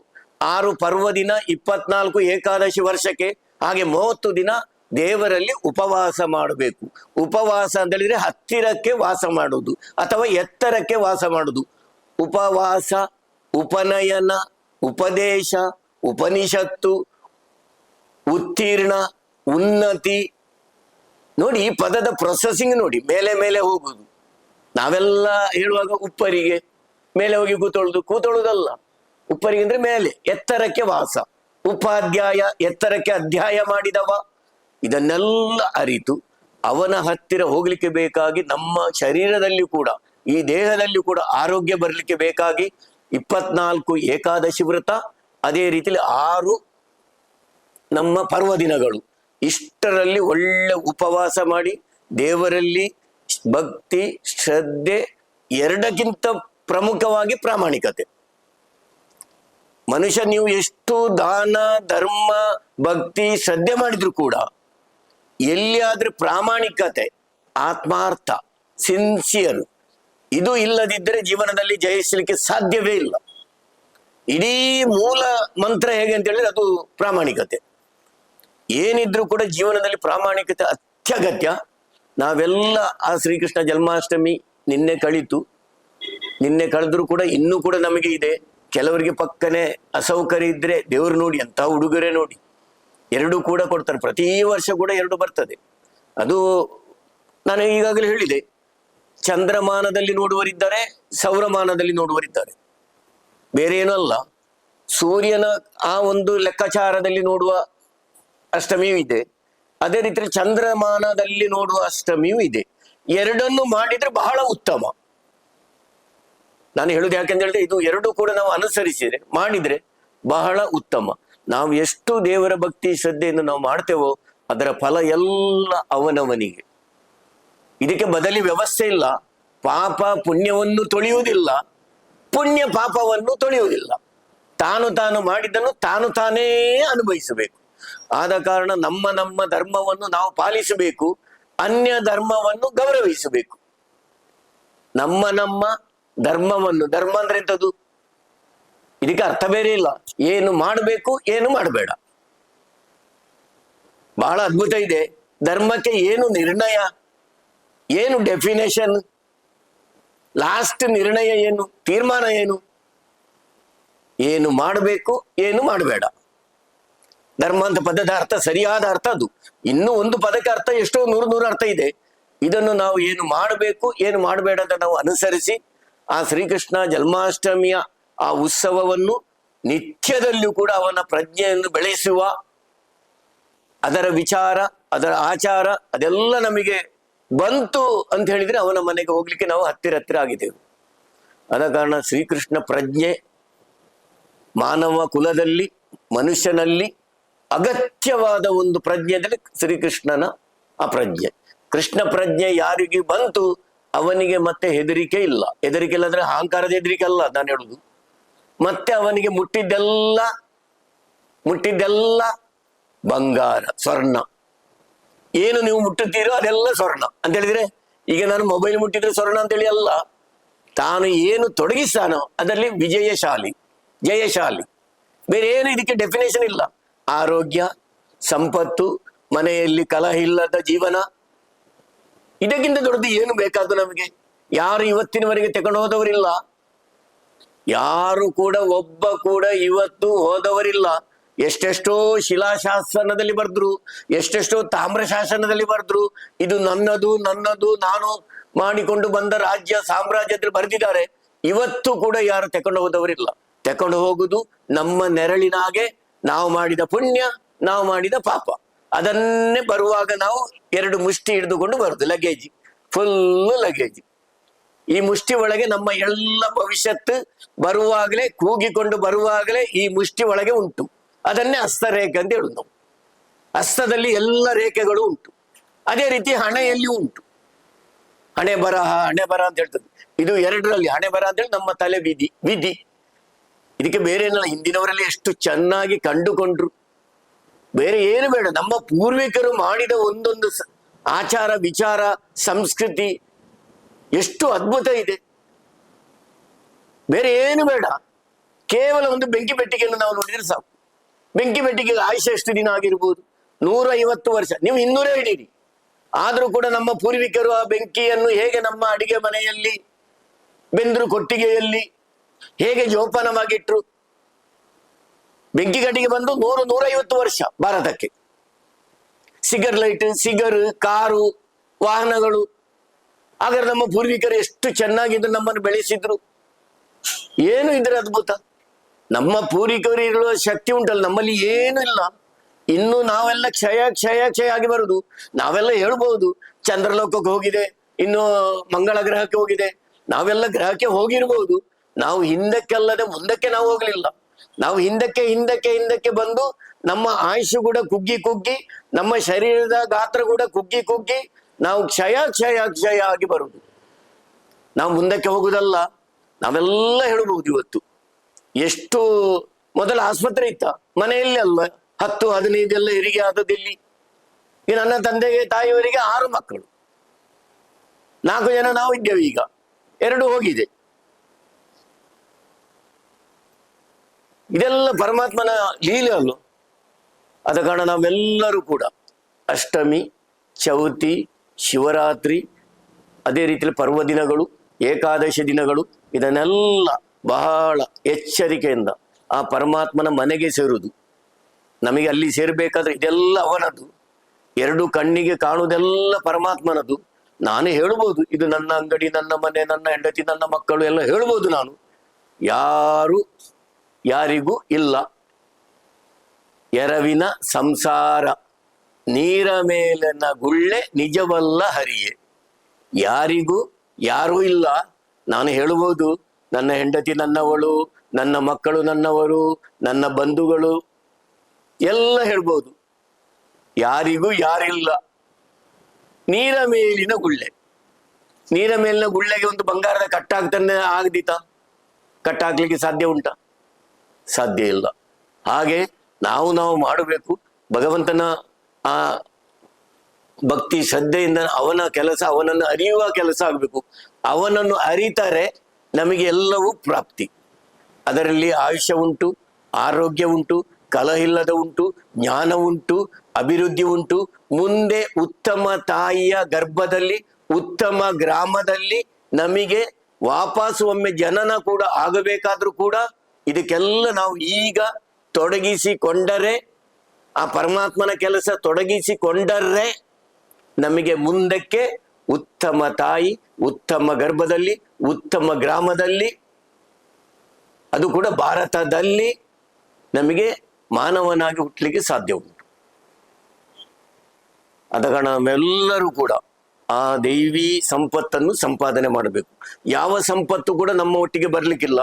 ಆರು ಪರ್ವ ದಿನ ಇಪ್ಪತ್ನಾಲ್ಕು ಏಕಾದಶಿ ವರ್ಷಕ್ಕೆ, ಹಾಗೆ ಮೂವತ್ತು ದಿನ ದೇವರಲ್ಲಿ ಉಪವಾಸ ಮಾಡಬೇಕು. ಉಪವಾಸ ಅಂತ ಹೇಳಿದ್ರೆ ಹತ್ತಿರಕ್ಕೆ ವಾಸ ಮಾಡುವುದು ಅಥವಾ ಎತ್ತರಕ್ಕೆ ವಾಸ ಮಾಡುವುದು. ಉಪವಾಸ, ಉಪನಯನ, ಉಪದೇಶ, ಉಪನಿಷತ್ತು, ಉತ್ತೀರ್ಣ, ಉನ್ನತಿ. ನೋಡಿ ಈ ಪದದ ಪ್ರೊಸೆಸಿಂಗ್ ನೋಡಿ ಮೇಲೆ ಮೇಲೆ ಹೋಗುದು ನಾವೆಲ್ಲ ಹೇಳುವಾಗ ಉಪ್ಪರಿಗೆ ಮೇಲೆ ಹೋಗಿ ಕೂತೊಳ್ಳುದು ಕೂತೊಳುದಲ್ಲ. ಉಪ್ಪರಿಗೆ ಅಂದ್ರೆ ಮೇಲೆ, ಎತ್ತರಕ್ಕೆ ವಾಸ. ಉಪಾಧ್ಯಾಯ, ಎತ್ತರಕ್ಕೆ ಅಧ್ಯಾಯ ಮಾಡಿದವ. ಇದನ್ನೆಲ್ಲ ಅರಿತು ಅವನ ಹತ್ತಿರ ಹೋಗ್ಲಿಕ್ಕೆ ಬೇಕಾಗಿ ನಮ್ಮ ಶರೀರದಲ್ಲಿ ಕೂಡ, ಈ ದೇಹದಲ್ಲಿ ಕೂಡ ಆರೋಗ್ಯ ಬರಲಿಕ್ಕೆ ಬೇಕಾಗಿ ಇಪ್ಪತ್ನಾಲ್ಕು ಏಕಾದಶಿ ವ್ರತ, ಅದೇ ರೀತಿಯಲ್ಲಿ ಆರು ನಮ್ಮ ಪರ್ವ ದಿನಗಳು. ಇಷ್ಟರಲ್ಲಿ ಒಳ್ಳೆ ಉಪವಾಸ ಮಾಡಿ, ದೇವರಲ್ಲಿ ಭಕ್ತಿ, ಶ್ರದ್ಧೆ, ಎರಡಕ್ಕಿಂತ ಪ್ರಮುಖವಾಗಿ ಪ್ರಾಮಾಣಿಕತೆ. ಮನುಷ್ಯ ನೀವು ಎಷ್ಟು ದಾನ, ಧರ್ಮ, ಭಕ್ತಿ, ಶ್ರದ್ಧೆ ಮಾಡಿದ್ರು ಕೂಡ ಎಲ್ಲಿಯಾದ್ರೂ ಪ್ರಾಮಾಣಿಕತೆ, ಆತ್ಮಾರ್ಥ ಸಿನ್ಸಿಯರ್ ಇದು ಇಲ್ಲದಿದ್ದರೆ ಜೀವನದಲ್ಲಿ ಜಯಿಸಲಿಕ್ಕೆ ಸಾಧ್ಯವೇ ಇಲ್ಲ. ಇಡೀ ಮೂಲ ಮಂತ್ರ ಹೇಗೆ ಅಂತ ಹೇಳಿದ್ರೆ ಅದು ಪ್ರಾಮಾಣಿಕತೆ. ಏನಿದ್ರು ಕೂಡ ಜೀವನದಲ್ಲಿ ಪ್ರಾಮಾಣಿಕತೆ ಅತ್ಯಗತ್ಯ. ನಾವೆಲ್ಲ ಆ ಶ್ರೀಕೃಷ್ಣ ಜನ್ಮಾಷ್ಟಮಿ ನಿನ್ನೆ ಕಳಿತು. ನಿನ್ನೆ ಕಳೆದ್ರು ಕೂಡ ಇನ್ನೂ ಕೂಡ ನಮಗೆ ಇದೆ. ಕೆಲವರಿಗೆ ಪಕ್ಕನೆ ಅಸೌಕರ್ಯ ಇದ್ರೆ ದೇವ್ರು ನೋಡಿ ಅಂತ ಉಡುಗೊರೆ ನೋಡಿ. ಎರಡು ಕೂಡ ಕೊಡ್ತಾರೆ. ಪ್ರತಿ ವರ್ಷ ಕೂಡ ಎರಡು ಬರ್ತದೆ. ಅದು ನಾನು ಈಗಾಗಲೇ ಹೇಳಿದೆ. ಚಂದ್ರಮಾನದಲ್ಲಿ ನೋಡುವರಿದ್ದಾರೆ, ಸೌರಮಾನದಲ್ಲಿ ನೋಡುವರಿದ್ದಾರೆ. ಬೇರೆ ಏನೂ ಅಲ್ಲ. ಸೂರ್ಯನ ಆ ಒಂದು ಲೆಕ್ಕಾಚಾರದಲ್ಲಿ ನೋಡುವ ಅಷ್ಟಮಿಯೂ ಇದೆ. ಅದೇ ರೀತಿ ಚಂದ್ರಮಾನದಲ್ಲಿ ನೋಡುವ ಅಷ್ಟಮಿಯೂ ಇದೆ. ಎರಡನ್ನು ಮಾಡಿದ್ರೆ ಬಹಳ ಉತ್ತಮ. ನಾನು ಹೇಳುದು ಯಾಕೆಂತ ಹೇಳಿದ್ರೆ, ಇದು ಎರಡು ಕೂಡ ನಾವು ಅನುಸರಿಸಿದ್ರೆ, ಮಾಡಿದ್ರೆ ಬಹಳ ಉತ್ತಮ. ನಾವು ಎಷ್ಟು ದೇವರ ಭಕ್ತಿ ಶ್ರದ್ಧೆಯನ್ನು ನಾವು ಮಾಡ್ತೇವೋ ಅದರ ಫಲ ಎಲ್ಲ ಅವನವನಿಗೆ. ಇದಕ್ಕೆ ಬದಲಿ ವ್ಯವಸ್ಥೆ ಇಲ್ಲ. ಪಾಪ ಪುಣ್ಯವನ್ನು ತೊಳೆಯುವುದಿಲ್ಲ. ಪುಣ್ಯ ಪಾಪವನ್ನು ತೊಳೆಯುವುದಿಲ್ಲ. ತಾನು ತಾನು ಮಾಡಿದ್ದನ್ನು ತಾನು ತಾನೇ ಅನುಭವಿಸಬೇಕು. ಆದ ಕಾರಣ ನಮ್ಮ ನಮ್ಮ ಧರ್ಮವನ್ನು ನಾವು ಪಾಲಿಸಬೇಕು. ಅನ್ಯ ಧರ್ಮವನ್ನು ಗೌರವಿಸಬೇಕು. ನಮ್ಮ ನಮ್ಮ ಧರ್ಮವನ್ನು, ಧರ್ಮ ಅಂದ್ರೆ ಎಂಥದ್ದು? ಇದಕ್ಕೆ ಅರ್ಥ ಬೇರೆ ಇಲ್ಲ. ಏನು ಮಾಡಬೇಕು, ಏನು ಮಾಡಬೇಡ. ಬಹಳ ಅದ್ಭುತ ಇದೆ. ಧರ್ಮಕ್ಕೆ ಏನು ನಿರ್ಣಯ? ಏನು ಡೆಫಿನೇಷನ್ ಲಾಸ್ಟ್ ನಿರ್ಣಯ ಏನು? ತೀರ್ಮಾನ ಏನು? ಏನು ಮಾಡಬೇಕು, ಏನು ಮಾಡಬೇಡ. ಧರ್ಮ ಅಂತ ಪದದ ಅರ್ಥ ಸರಿಯಾದ ಅರ್ಥ ಅದು. ಇನ್ನೂ ಒಂದು ಪದಕ್ಕೆ ಅರ್ಥ ಎಷ್ಟೋ ನೂರು ನೂರು ಅರ್ಥ ಇದೆ. ಇದನ್ನು ನಾವು ಏನು ಮಾಡಬೇಕು, ಏನು ಮಾಡಬೇಡ ಅಂತ ನಾವು ಅನುಸರಿಸಿ ಆ ಶ್ರೀಕೃಷ್ಣ ಜನ್ಮಾಷ್ಟಮಿಯ ಆ ಉತ್ಸವವನ್ನು ನಿತ್ಯದಲ್ಲೂ ಕೂಡ ಅವನ ಪ್ರಜ್ಞೆಯನ್ನು ಬೆಳೆಸುವ ಅದರ ವಿಚಾರ, ಅದರ ಆಚಾರ, ಅದೆಲ್ಲ ನಮಗೆ ಬಂತು ಅಂತ ಹೇಳಿದ್ರೆ ಅವನ ಮನೆಗೆ ಹೋಗ್ಲಿಕ್ಕೆ ನಾವು ಹತ್ತಿರ ಹತ್ತಿರ ಆಗಿದ್ದೆವು. ಆದ ಕಾರಣ ಶ್ರೀಕೃಷ್ಣ ಪ್ರಜ್ಞೆ ಮಾನವ ಕುಲದಲ್ಲಿ, ಮನುಷ್ಯನಲ್ಲಿ ಅಗತ್ಯವಾದ ಒಂದು ಪ್ರಜ್ಞೆ ಅಂದರೆ ಶ್ರೀಕೃಷ್ಣನ ಆ ಪ್ರಜ್ಞೆ ಕೃಷ್ಣ ಪ್ರಜ್ಞೆ ಯಾರಿಗೆ ಬಂತು ಅವನಿಗೆ ಮತ್ತೆ ಹೆದರಿಕೆ ಇಲ್ಲ. ಹೆದರಿಕೆ ಇಲ್ಲ ಅಂದ್ರೆ ಅಹಂಕಾರದ ಹೆದರಿಕೆ ಅಲ್ಲ, ನಾನು ಹೇಳುದು. ಮತ್ತೆ ಅವನಿಗೆ ಮುಟ್ಟಿದ್ದೆಲ್ಲ ಮುಟ್ಟಿದ್ದೆಲ್ಲ ಬಂಗಾರ, ಸ್ವರ್ಣ. ಏನು ನೀವು ಮುಟ್ಟುತ್ತೀರೋ ಅದೆಲ್ಲ ಸ್ವರ್ಣ. ಅಂತ ಹೇಳಿದ್ರೆ, ಈಗ ನಾನು ಮೊಬೈಲ್ ಮುಟ್ಟಿದ್ರೆ ಸ್ವರ್ಣ ಅಂತೇಳಿ ಅಲ್ಲ, ತಾನು ಏನು ತೊಡಗಿಸ್ತಾನೋ ಅದರಲ್ಲಿ ವಿಜಯಶಾಲಿ, ಜಯಶಾಲಿ. ಬೇರೆ ಏನು ಇದಕ್ಕೆ ಡೆಫಿನೇಷನ್ ಇಲ್ಲ. ಆರೋಗ್ಯ, ಸಂಪತ್ತು, ಮನೆಯಲ್ಲಿ ಕಲಹ ಇಲ್ಲದ ಜೀವನ. ಇದಕ್ಕಿಂತ ದೊಡ್ಡದು ಏನು ಬೇಕಾದ್ದು ನಮಗೆ? ಯಾರು ಇವತ್ತಿನವರೆಗೆ ತಗೊಂಡು ಹೋದವರಿಲ್ಲ. ಯಾರು ಕೂಡ, ಒಬ್ಬ ಕೂಡ ಇವತ್ತು ಹೋದವರಿಲ್ಲ. ಎಷ್ಟೆಷ್ಟೋ ಶಿಲಾಶಾಸನದಲ್ಲಿ ಬರೆದ್ರು, ಎಷ್ಟೆಷ್ಟೋ ತಾಮ್ರ ಶಾಸನದಲ್ಲಿ ಬರೆದ್ರು, ಇದು ನನ್ನದು ನನ್ನದು, ನಾನು ಮಾಡಿಕೊಂಡು ಬಂದ ರಾಜ್ಯ, ಸಾಮ್ರಾಜ್ಯದಲ್ಲಿ ಬರೆದಿದ್ದಾರೆ. ಇವತ್ತು ಕೂಡ ಯಾರು ತಕೊಂಡು ಹೋದವರಿಲ್ಲ. ತಕೊಂಡು ಹೋಗುದು ನಮ್ಮ ನೆರಳಿನಾಗೆ ನಾವು ಮಾಡಿದ ಪುಣ್ಯ, ನಾವು ಮಾಡಿದ ಪಾಪ. ಅದನ್ನೇ ಬರುವಾಗ ನಾವು ಎರಡು ಮುಷ್ಟಿ ಹಿಡಿದುಕೊಂಡು ಬರುದು, ಲಗೇಜ್. Full luggage. ಈ ಮುಷ್ಟಿ ಒಳಗೆ ನಮ್ಮ ಎಲ್ಲ ಭವಿಷ್ಯತ್ತು ಬರುವಾಗಲೇ, ಕೂಗಿಕೊಂಡು ಬರುವಾಗಲೇ ಈ ಮುಷ್ಟಿ ಒಳಗೆ ಉಂಟು. ಅದನ್ನೇ ಹಸ್ತರೇಖೆ ಅಂತ ಹೇಳುದು ನಾವು. ಹಸ್ತದಲ್ಲಿ ಎಲ್ಲ ರೇಖೆಗಳು ಉಂಟು. ಅದೇ ರೀತಿ ಹಣೆಯಲ್ಲಿ ಉಂಟು. ಹಣೆ ಬರಹ, ಹಣೆ ಬರ ಅಂತ ಹೇಳ್ತದೆ. ಇದು ಎರಡರಲ್ಲಿ, ಹಣೆ ಬರ ಅಂತೇಳಿ ನಮ್ಮ ತಲೆ ವಿಧಿ ವಿಧಿ. ಇದಕ್ಕೆ ಬೇರೆ ಏನಲ್ಲ, ಹಿಂದಿನವರಲ್ಲಿ ಎಷ್ಟು ಚೆನ್ನಾಗಿ ಕಂಡುಕೊಂಡ್ರು. ಬೇರೆ ಏನು ಬೇಡ, ನಮ್ಮ ಪೂರ್ವಿಕರು ಮಾಡಿದ ಒಂದೊಂದು ಆಚಾರ, ವಿಚಾರ, ಸಂಸ್ಕೃತಿ ಎಷ್ಟು ಅದ್ಭುತ ಇದೆ. ಬೇರೆ ಏನು ಬೇಡ. ಕೇವಲ ಒಂದು ಬೆಂಕಿ ಪೆಟ್ಟಿಗೆಯನ್ನು ನಾವು ನೋಡಿದ್ರೆ ಸಾಕು. ಬೆಂಕಿ ಪೆಟ್ಟಿಗೆಗೆ ಆಯುಷ ಎಷ್ಟು ದಿನ ಆಗಿರ್ಬೋದು? ನೂರ ಐವತ್ತು ವರ್ಷ. ನೀವು ಇನ್ನೂರೇ ಹಿಡೀರಿ. ಆದರೂ ಕೂಡ ನಮ್ಮ ಪೂರ್ವಿಕರು ಆ ಬೆಂಕಿಯನ್ನು ಹೇಗೆ ನಮ್ಮ ಅಡಿಗೆ ಮನೆಯಲ್ಲಿ, ಬೆಂದ್ರು ಕೊಟ್ಟಿಗೆಯಲ್ಲಿ ಹೇಗೆ ಜೋಪಾನವಾಗಿಟ್ರು? ಬೆಂಕಿ ಗಟ್ಟಿಗೆ ಬಂದು ನೂರು, ನೂರೈವತ್ತು ವರ್ಷ ಭಾರತಕ್ಕೆ. ಸಿಗರ್ ಲೈಟ್ ಸಿಗರ್ ಕಾರು, ವಾಹನಗಳು. ಹಾಗಾದ್ರೆ ನಮ್ಮ ಪೂರ್ವಿಕರು ಎಷ್ಟು ಚೆನ್ನಾಗಿದ್ದು ನಮ್ಮನ್ನು ಬೆಳೆಸಿದ್ರು. ಏನು ಇದ್ರೆ ಅದ್ಭುತ? ನಮ್ಮ ಪೂರ್ವಿಕರು ಇರುವ ಶಕ್ತಿ ಉಂಟಲ್ಲ, ನಮ್ಮಲ್ಲಿ ಏನು ಇಲ್ಲ ಇನ್ನು ನಾವೆಲ್ಲ ಕ್ಷಯ ಕ್ಷಯ ಕ್ಷಯ ಆಗಿ ಬರುದು. ನಾವೆಲ್ಲ ಹೇಳ್ಬಹುದು ಚಂದ್ರಲೋಕಕ್ಕೆ ಹೋಗಿದೆ, ಇನ್ನು ಮಂಗಳ ಗ್ರಹಕ್ಕೆ ಹೋಗಿದೆ. ನಾವೆಲ್ಲ ಗ್ರಹಕ್ಕೆ ಹೋಗಿರ್ಬಹುದು ನಾವು ಹಿಂದಕ್ಕೆಲ್ಲದೆ ಮುಂದಕ್ಕೆ ನಾವು ಹೋಗ್ಲಿಲ್ಲ. ನಾವು ಹಿಂದಕ್ಕೆ ಹಿಂದಕ್ಕೆ ಹಿಂದಕ್ಕೆ ಬಂದು ನಮ್ಮ ಆಯುಷು ಕೂಡ ಕುಗ್ಗಿ ಕುಗ್ಗಿ, ನಮ್ಮ ಶರೀರದ ಗಾತ್ರ ಕೂಡ ಕುಗ್ಗಿ ಕುಗ್ಗಿ ನಾವು ಕ್ಷಯ ಕ್ಷಯ ಕ್ಷಯ ಆಗಿ ಬರುವುದು. ನಾವು ಮುಂದಕ್ಕೆ ಹೋಗುದಲ್ಲ ನಾವೆಲ್ಲ ಹೇಳಬಹುದು ಇವತ್ತು. ಎಷ್ಟು ಮೊದಲ ಆಸ್ಪತ್ರೆ ಇತ್ತ, ಮನೆಯಲ್ಲಿ ಅಲ್ಲ, ಹತ್ತು, ಹದಿನೈದೆಲ್ಲ ಹೆರಿಗೆ ಆದದಿಲ್ಲಿ ಈ ನನ್ನ ತಂದೆಗೆ, ತಾಯಿಯವರಿಗೆ ಆರು ಮಕ್ಕಳು. ನಾಲ್ಕು ಜನ ನಾವು ಇದ್ದೇವೆ ಈಗ. ಎರಡು ಹೋಗಿದೆ. ಇದೆಲ್ಲ ಪರಮಾತ್ಮನ ಲೀಲೆ ಅಲ್ಲ. ಆದ ಕಾರಣ ನಾವೆಲ್ಲರೂ ಕೂಡ ಅಷ್ಟಮಿ, ಚೌತಿ ಶಿವರಾತ್ರಿ, ಅದೇ ರೀತಿಯಲ್ಲಿ ಪರ್ವ ದಿನಗಳು, ಏಕಾದಶಿ ದಿನಗಳು, ಇದನ್ನೆಲ್ಲ ಬಹಳ ಎಚ್ಚರಿಕೆಯಿಂದ ಆ ಪರಮಾತ್ಮನ ಮನೆಗೆ ಸೇರುವುದು. ನಮಗೆ ಅಲ್ಲಿ ಸೇರಬೇಕಾದ್ರೆ ಇದೆಲ್ಲ ಅವನದು ಎರಡು ಕಣ್ಣಿಗೆ ಕಾಣುವುದೆಲ್ಲ ಪರಮಾತ್ಮನದು ನಾನು ಹೇಳ್ಬೋದು, ಇದು ನನ್ನ ಅಂಗಡಿ, ನನ್ನ ಮನೆ, ನನ್ನ ಹೆಂಡತಿ, ನನ್ನ ಮಕ್ಕಳು ಎಲ್ಲ ಹೇಳ್ಬೋದು ನಾನು. ಯಾರು ಯಾರಿಗೂ ಇಲ್ಲ. ಎರವಿನ ಸಂಸಾರ. ನೀರ ಮೇಲಿನ ಗುಳ್ಳೆ ನಿಜವಲ್ಲ ಹರಿಯೇ. ಯಾರಿಗೂ, ಯಾರೂ ಇಲ್ಲ. ನಾನು ಹೇಳುವುದು, ನನ್ನ ಹೆಂಡತಿ ನನ್ನವಳು, ನನ್ನ ಮಕ್ಕಳು ನನ್ನವರು, ನನ್ನ ಬಂಧುಗಳು, ಎಲ್ಲ ಹೇಳ್ಬೋದು. ಯಾರಿಗೂ ಯಾರಿಲ್ಲ. ನೀರ ಮೇಲಿನ ಗುಳ್ಳೆ. ನೀರ ಮೇಲಿನ ಗುಳ್ಳೆಗೆ ಒಂದು ಬಂಗಾರದ ಕಟ್ಟಾಗ್ತಾನೆ ಆಗದಿತ? ಕಟ್ಟಾಕ್ಲಿಕ್ಕೆ ಸಾಧ್ಯ ಉಂಟಾ? ಸಾಧ್ಯ ಇಲ್ಲ. ಹಾಗೆ ನಾವು ನಾವು ಮಾಡಬೇಕು. ಭಗವಂತನ ಆ ಭಕ್ತಿ ಶ್ರದ್ಧೆಯಿಂದ ಅವನ ಕೆಲಸ, ಅವನನ್ನು ಅರಿಯುವ ಕೆಲಸ ಆಗಬೇಕು. ಅವನನ್ನು ಅರಿತರೆ ನಮಗೆ ಎಲ್ಲವೂ ಪ್ರಾಪ್ತಿ. ಅದರಲ್ಲಿ ಆಯುಷ್ಯ ಉಂಟು, ಆರೋಗ್ಯ ಉಂಟು, ಕಲಹಿಲ್ಲದ ಉಂಟು, ಜ್ಞಾನ ಉಂಟು, ಅಭಿವೃದ್ಧಿ ಉಂಟು. ಮುಂದೆ ಉತ್ತಮ ತಾಯಿಯ ಗರ್ಭದಲ್ಲಿ, ಉತ್ತಮ ಗ್ರಾಮದಲ್ಲಿ ನಮಗೆ ವಾಪಸ್ ಒಮ್ಮೆ ಜನನ ಕೂಡ ಆಗಬೇಕಾದ್ರೂ ಕೂಡ ಇದಕ್ಕೆಲ್ಲ ನಾವು ಈಗ ತೊಡಗಿಸಿಕೊಂಡರೆ ಆ ಪರಮಾತ್ಮನ ಕೆಲಸ ತೊಡಗಿಸಿಕೊಂಡರೆ ನಮಗೆ ಮುಂದಕ್ಕೆ ಉತ್ತಮ ತಾಯಿ, ಉತ್ತಮ ಗರ್ಭದಲ್ಲಿ, ಉತ್ತಮ ಗ್ರಾಮದಲ್ಲಿ, ಅದು ಕೂಡ ಭಾರತದಲ್ಲಿ ನಮಗೆ ಮಾನವನಾಗಿ ಹುಟ್ಟಲಿಕ್ಕೆ ಸಾಧ್ಯ ಉಂಟು. ಅದ ಕಾರಣ ನಾವೆಲ್ಲರೂ ಕೂಡ ಆ ದೈವಿ ಸಂಪತ್ತನ್ನು ಸಂಪಾದನೆ ಮಾಡಬೇಕು. ಯಾವ ಸಂಪತ್ತು ಕೂಡ ನಮ್ಮ ಒಟ್ಟಿಗೆ ಬರ್ಲಿಕ್ಕಿಲ್ಲ,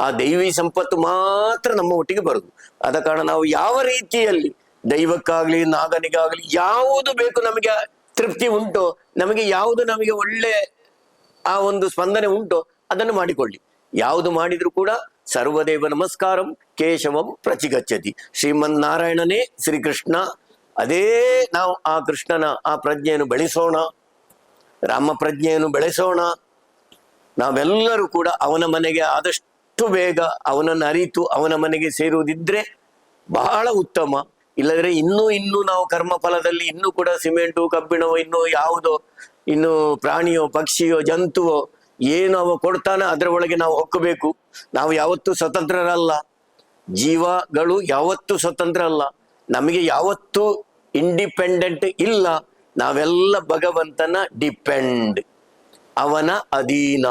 ಆ ದೈವಿ ಸಂಪತ್ತು ಮಾತ್ರ ನಮ್ಮ ಒಟ್ಟಿಗೆ ಬರುದು. ಅದ ಕಾರಣ ನಾವು ಯಾವ ರೀತಿಯಲ್ಲಿ ದೈವಕ್ಕಾಗ್ಲಿ, ನಾಗನಿಗಾಗ್ಲಿ ಯಾವುದು ಬೇಕು ನಮಗೆ ತೃಪ್ತಿ ಉಂಟು, ನಮಗೆ ಯಾವುದು ನಮಗೆ ಒಳ್ಳೆ ಆ ಒಂದು ಸ್ಪಂದನೆ ಉಂಟು, ಅದನ್ನು ಮಾಡಿಕೊಳ್ಳಿ. ಯಾವುದು ಮಾಡಿದ್ರು ಕೂಡ ಸರ್ವದೇವ ನಮಸ್ಕಾರಂ, ಕೇಶವಂ ಪ್ರಚಿಗಚ್ಚತಿ ಶ್ರೀಮನ್ ನಾರಾಯಣನೇ ಶ್ರೀಕೃಷ್ಣ, ಅದೇ ನಾವು ಆ ಕೃಷ್ಣನ, ಆ ಪ್ರಜ್ಞೆಯನ್ನು ಬೆಳೆಸೋಣ, ರಾಮ ಪ್ರಜ್ಞೆಯನ್ನು ಬೆಳೆಸೋಣ. ನಾವೆಲ್ಲರೂ ಕೂಡ ಅವನ ಮನೆಗೆ ಆದಷ್ಟು ಬೇಗ ಅವನನ್ನು ಅರಿತು ಅವನ ಮನೆಗೆ ಸೇರುವುದಿದ್ರೆ ಬಹಳ ಉತ್ತಮ. ಇಲ್ಲದ್ರೆ ಇನ್ನೂ ಇನ್ನೂ ನಾವು ಕರ್ಮ ಫಲದಲ್ಲಿ ಇನ್ನೂ ಕೂಡ ಸಿಮೆಂಟು, ಕಬ್ಬಿಣವೋ, ಇನ್ನೂ ಯಾವುದೋ, ಇನ್ನು ಪ್ರಾಣಿಯೋ, ಪಕ್ಷಿಯೋ, ಜಂತುವೋ ಏನು ಅವ ಕೊಡ್ತಾನೆ ಅದರ ಒಳಗೆ ನಾವು ಹೊಕ್ಕಬೇಕು ನಾವು ಯಾವತ್ತೂ ಸ್ವತಂತ್ರರಲ್ಲ. ಜೀವಗಳು ಯಾವತ್ತೂ ಸ್ವತಂತ್ರ ಅಲ್ಲ ನಮಗೆ ಯಾವತ್ತೂ ಇಂಡಿಪೆಂಡೆಂಟ್ ಇಲ್ಲ. ನಾವೆಲ್ಲ ಭಗವಂತನ ಡಿಪೆಂಡ್ ಅವನ ಅಧೀನ.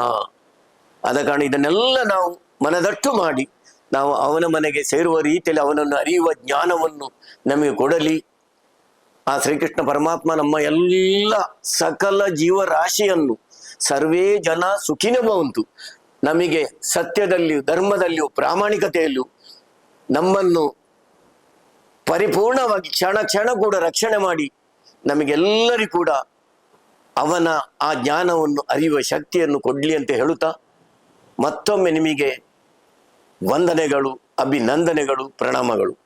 ಆದ ಕಾರಣ ಇದನ್ನೆಲ್ಲ ನಾವು ಮನದಟ್ಟು ಮಾಡಿ, ನಾವು ಅವನ ಮನೆಗೆ ಸೇರುವ ರೀತಿಯಲ್ಲಿ ಅವನನ್ನು ಅರಿಯುವ ಜ್ಞಾನವನ್ನು ನಮಗೆ ಕೊಡಲಿ. ಆ ಶ್ರೀಕೃಷ್ಣ ಪರಮಾತ್ಮ ನಮ್ಮ ಎಲ್ಲ ಸಕಲ ಜೀವರಾಶಿಯನ್ನು ಸರ್ವೇ ಜನ ಸುಖಿನ ಭವಂತು. ನಮಗೆ ಸತ್ಯದಲ್ಲಿಯೂ ಧರ್ಮದಲ್ಲಿಯೂ ಪ್ರಾಮಾಣಿಕತೆಯಲ್ಲೂ ನಮ್ಮನ್ನು ಪರಿಪೂರ್ಣವಾಗಿ ಕ್ಷಣ ಕ್ಷಣ ಕೂಡ ರಕ್ಷಣೆ ಮಾಡಿ ನಮಗೆಲ್ಲರಿಗೂ ಕೂಡ ಅವನ ಆ ಜ್ಞಾನವನ್ನು, ಅರಿಯುವ ಶಕ್ತಿಯನ್ನು ಕೊಡ್ಲಿ ಅಂತ ಹೇಳುತ್ತಾ ಮತ್ತೊಮ್ಮೆ ನಿಮಗೆ ವಂದನೆಗಳು, ಅಭಿನಂದನೆಗಳು, ಪ್ರಣಾಮಗಳು.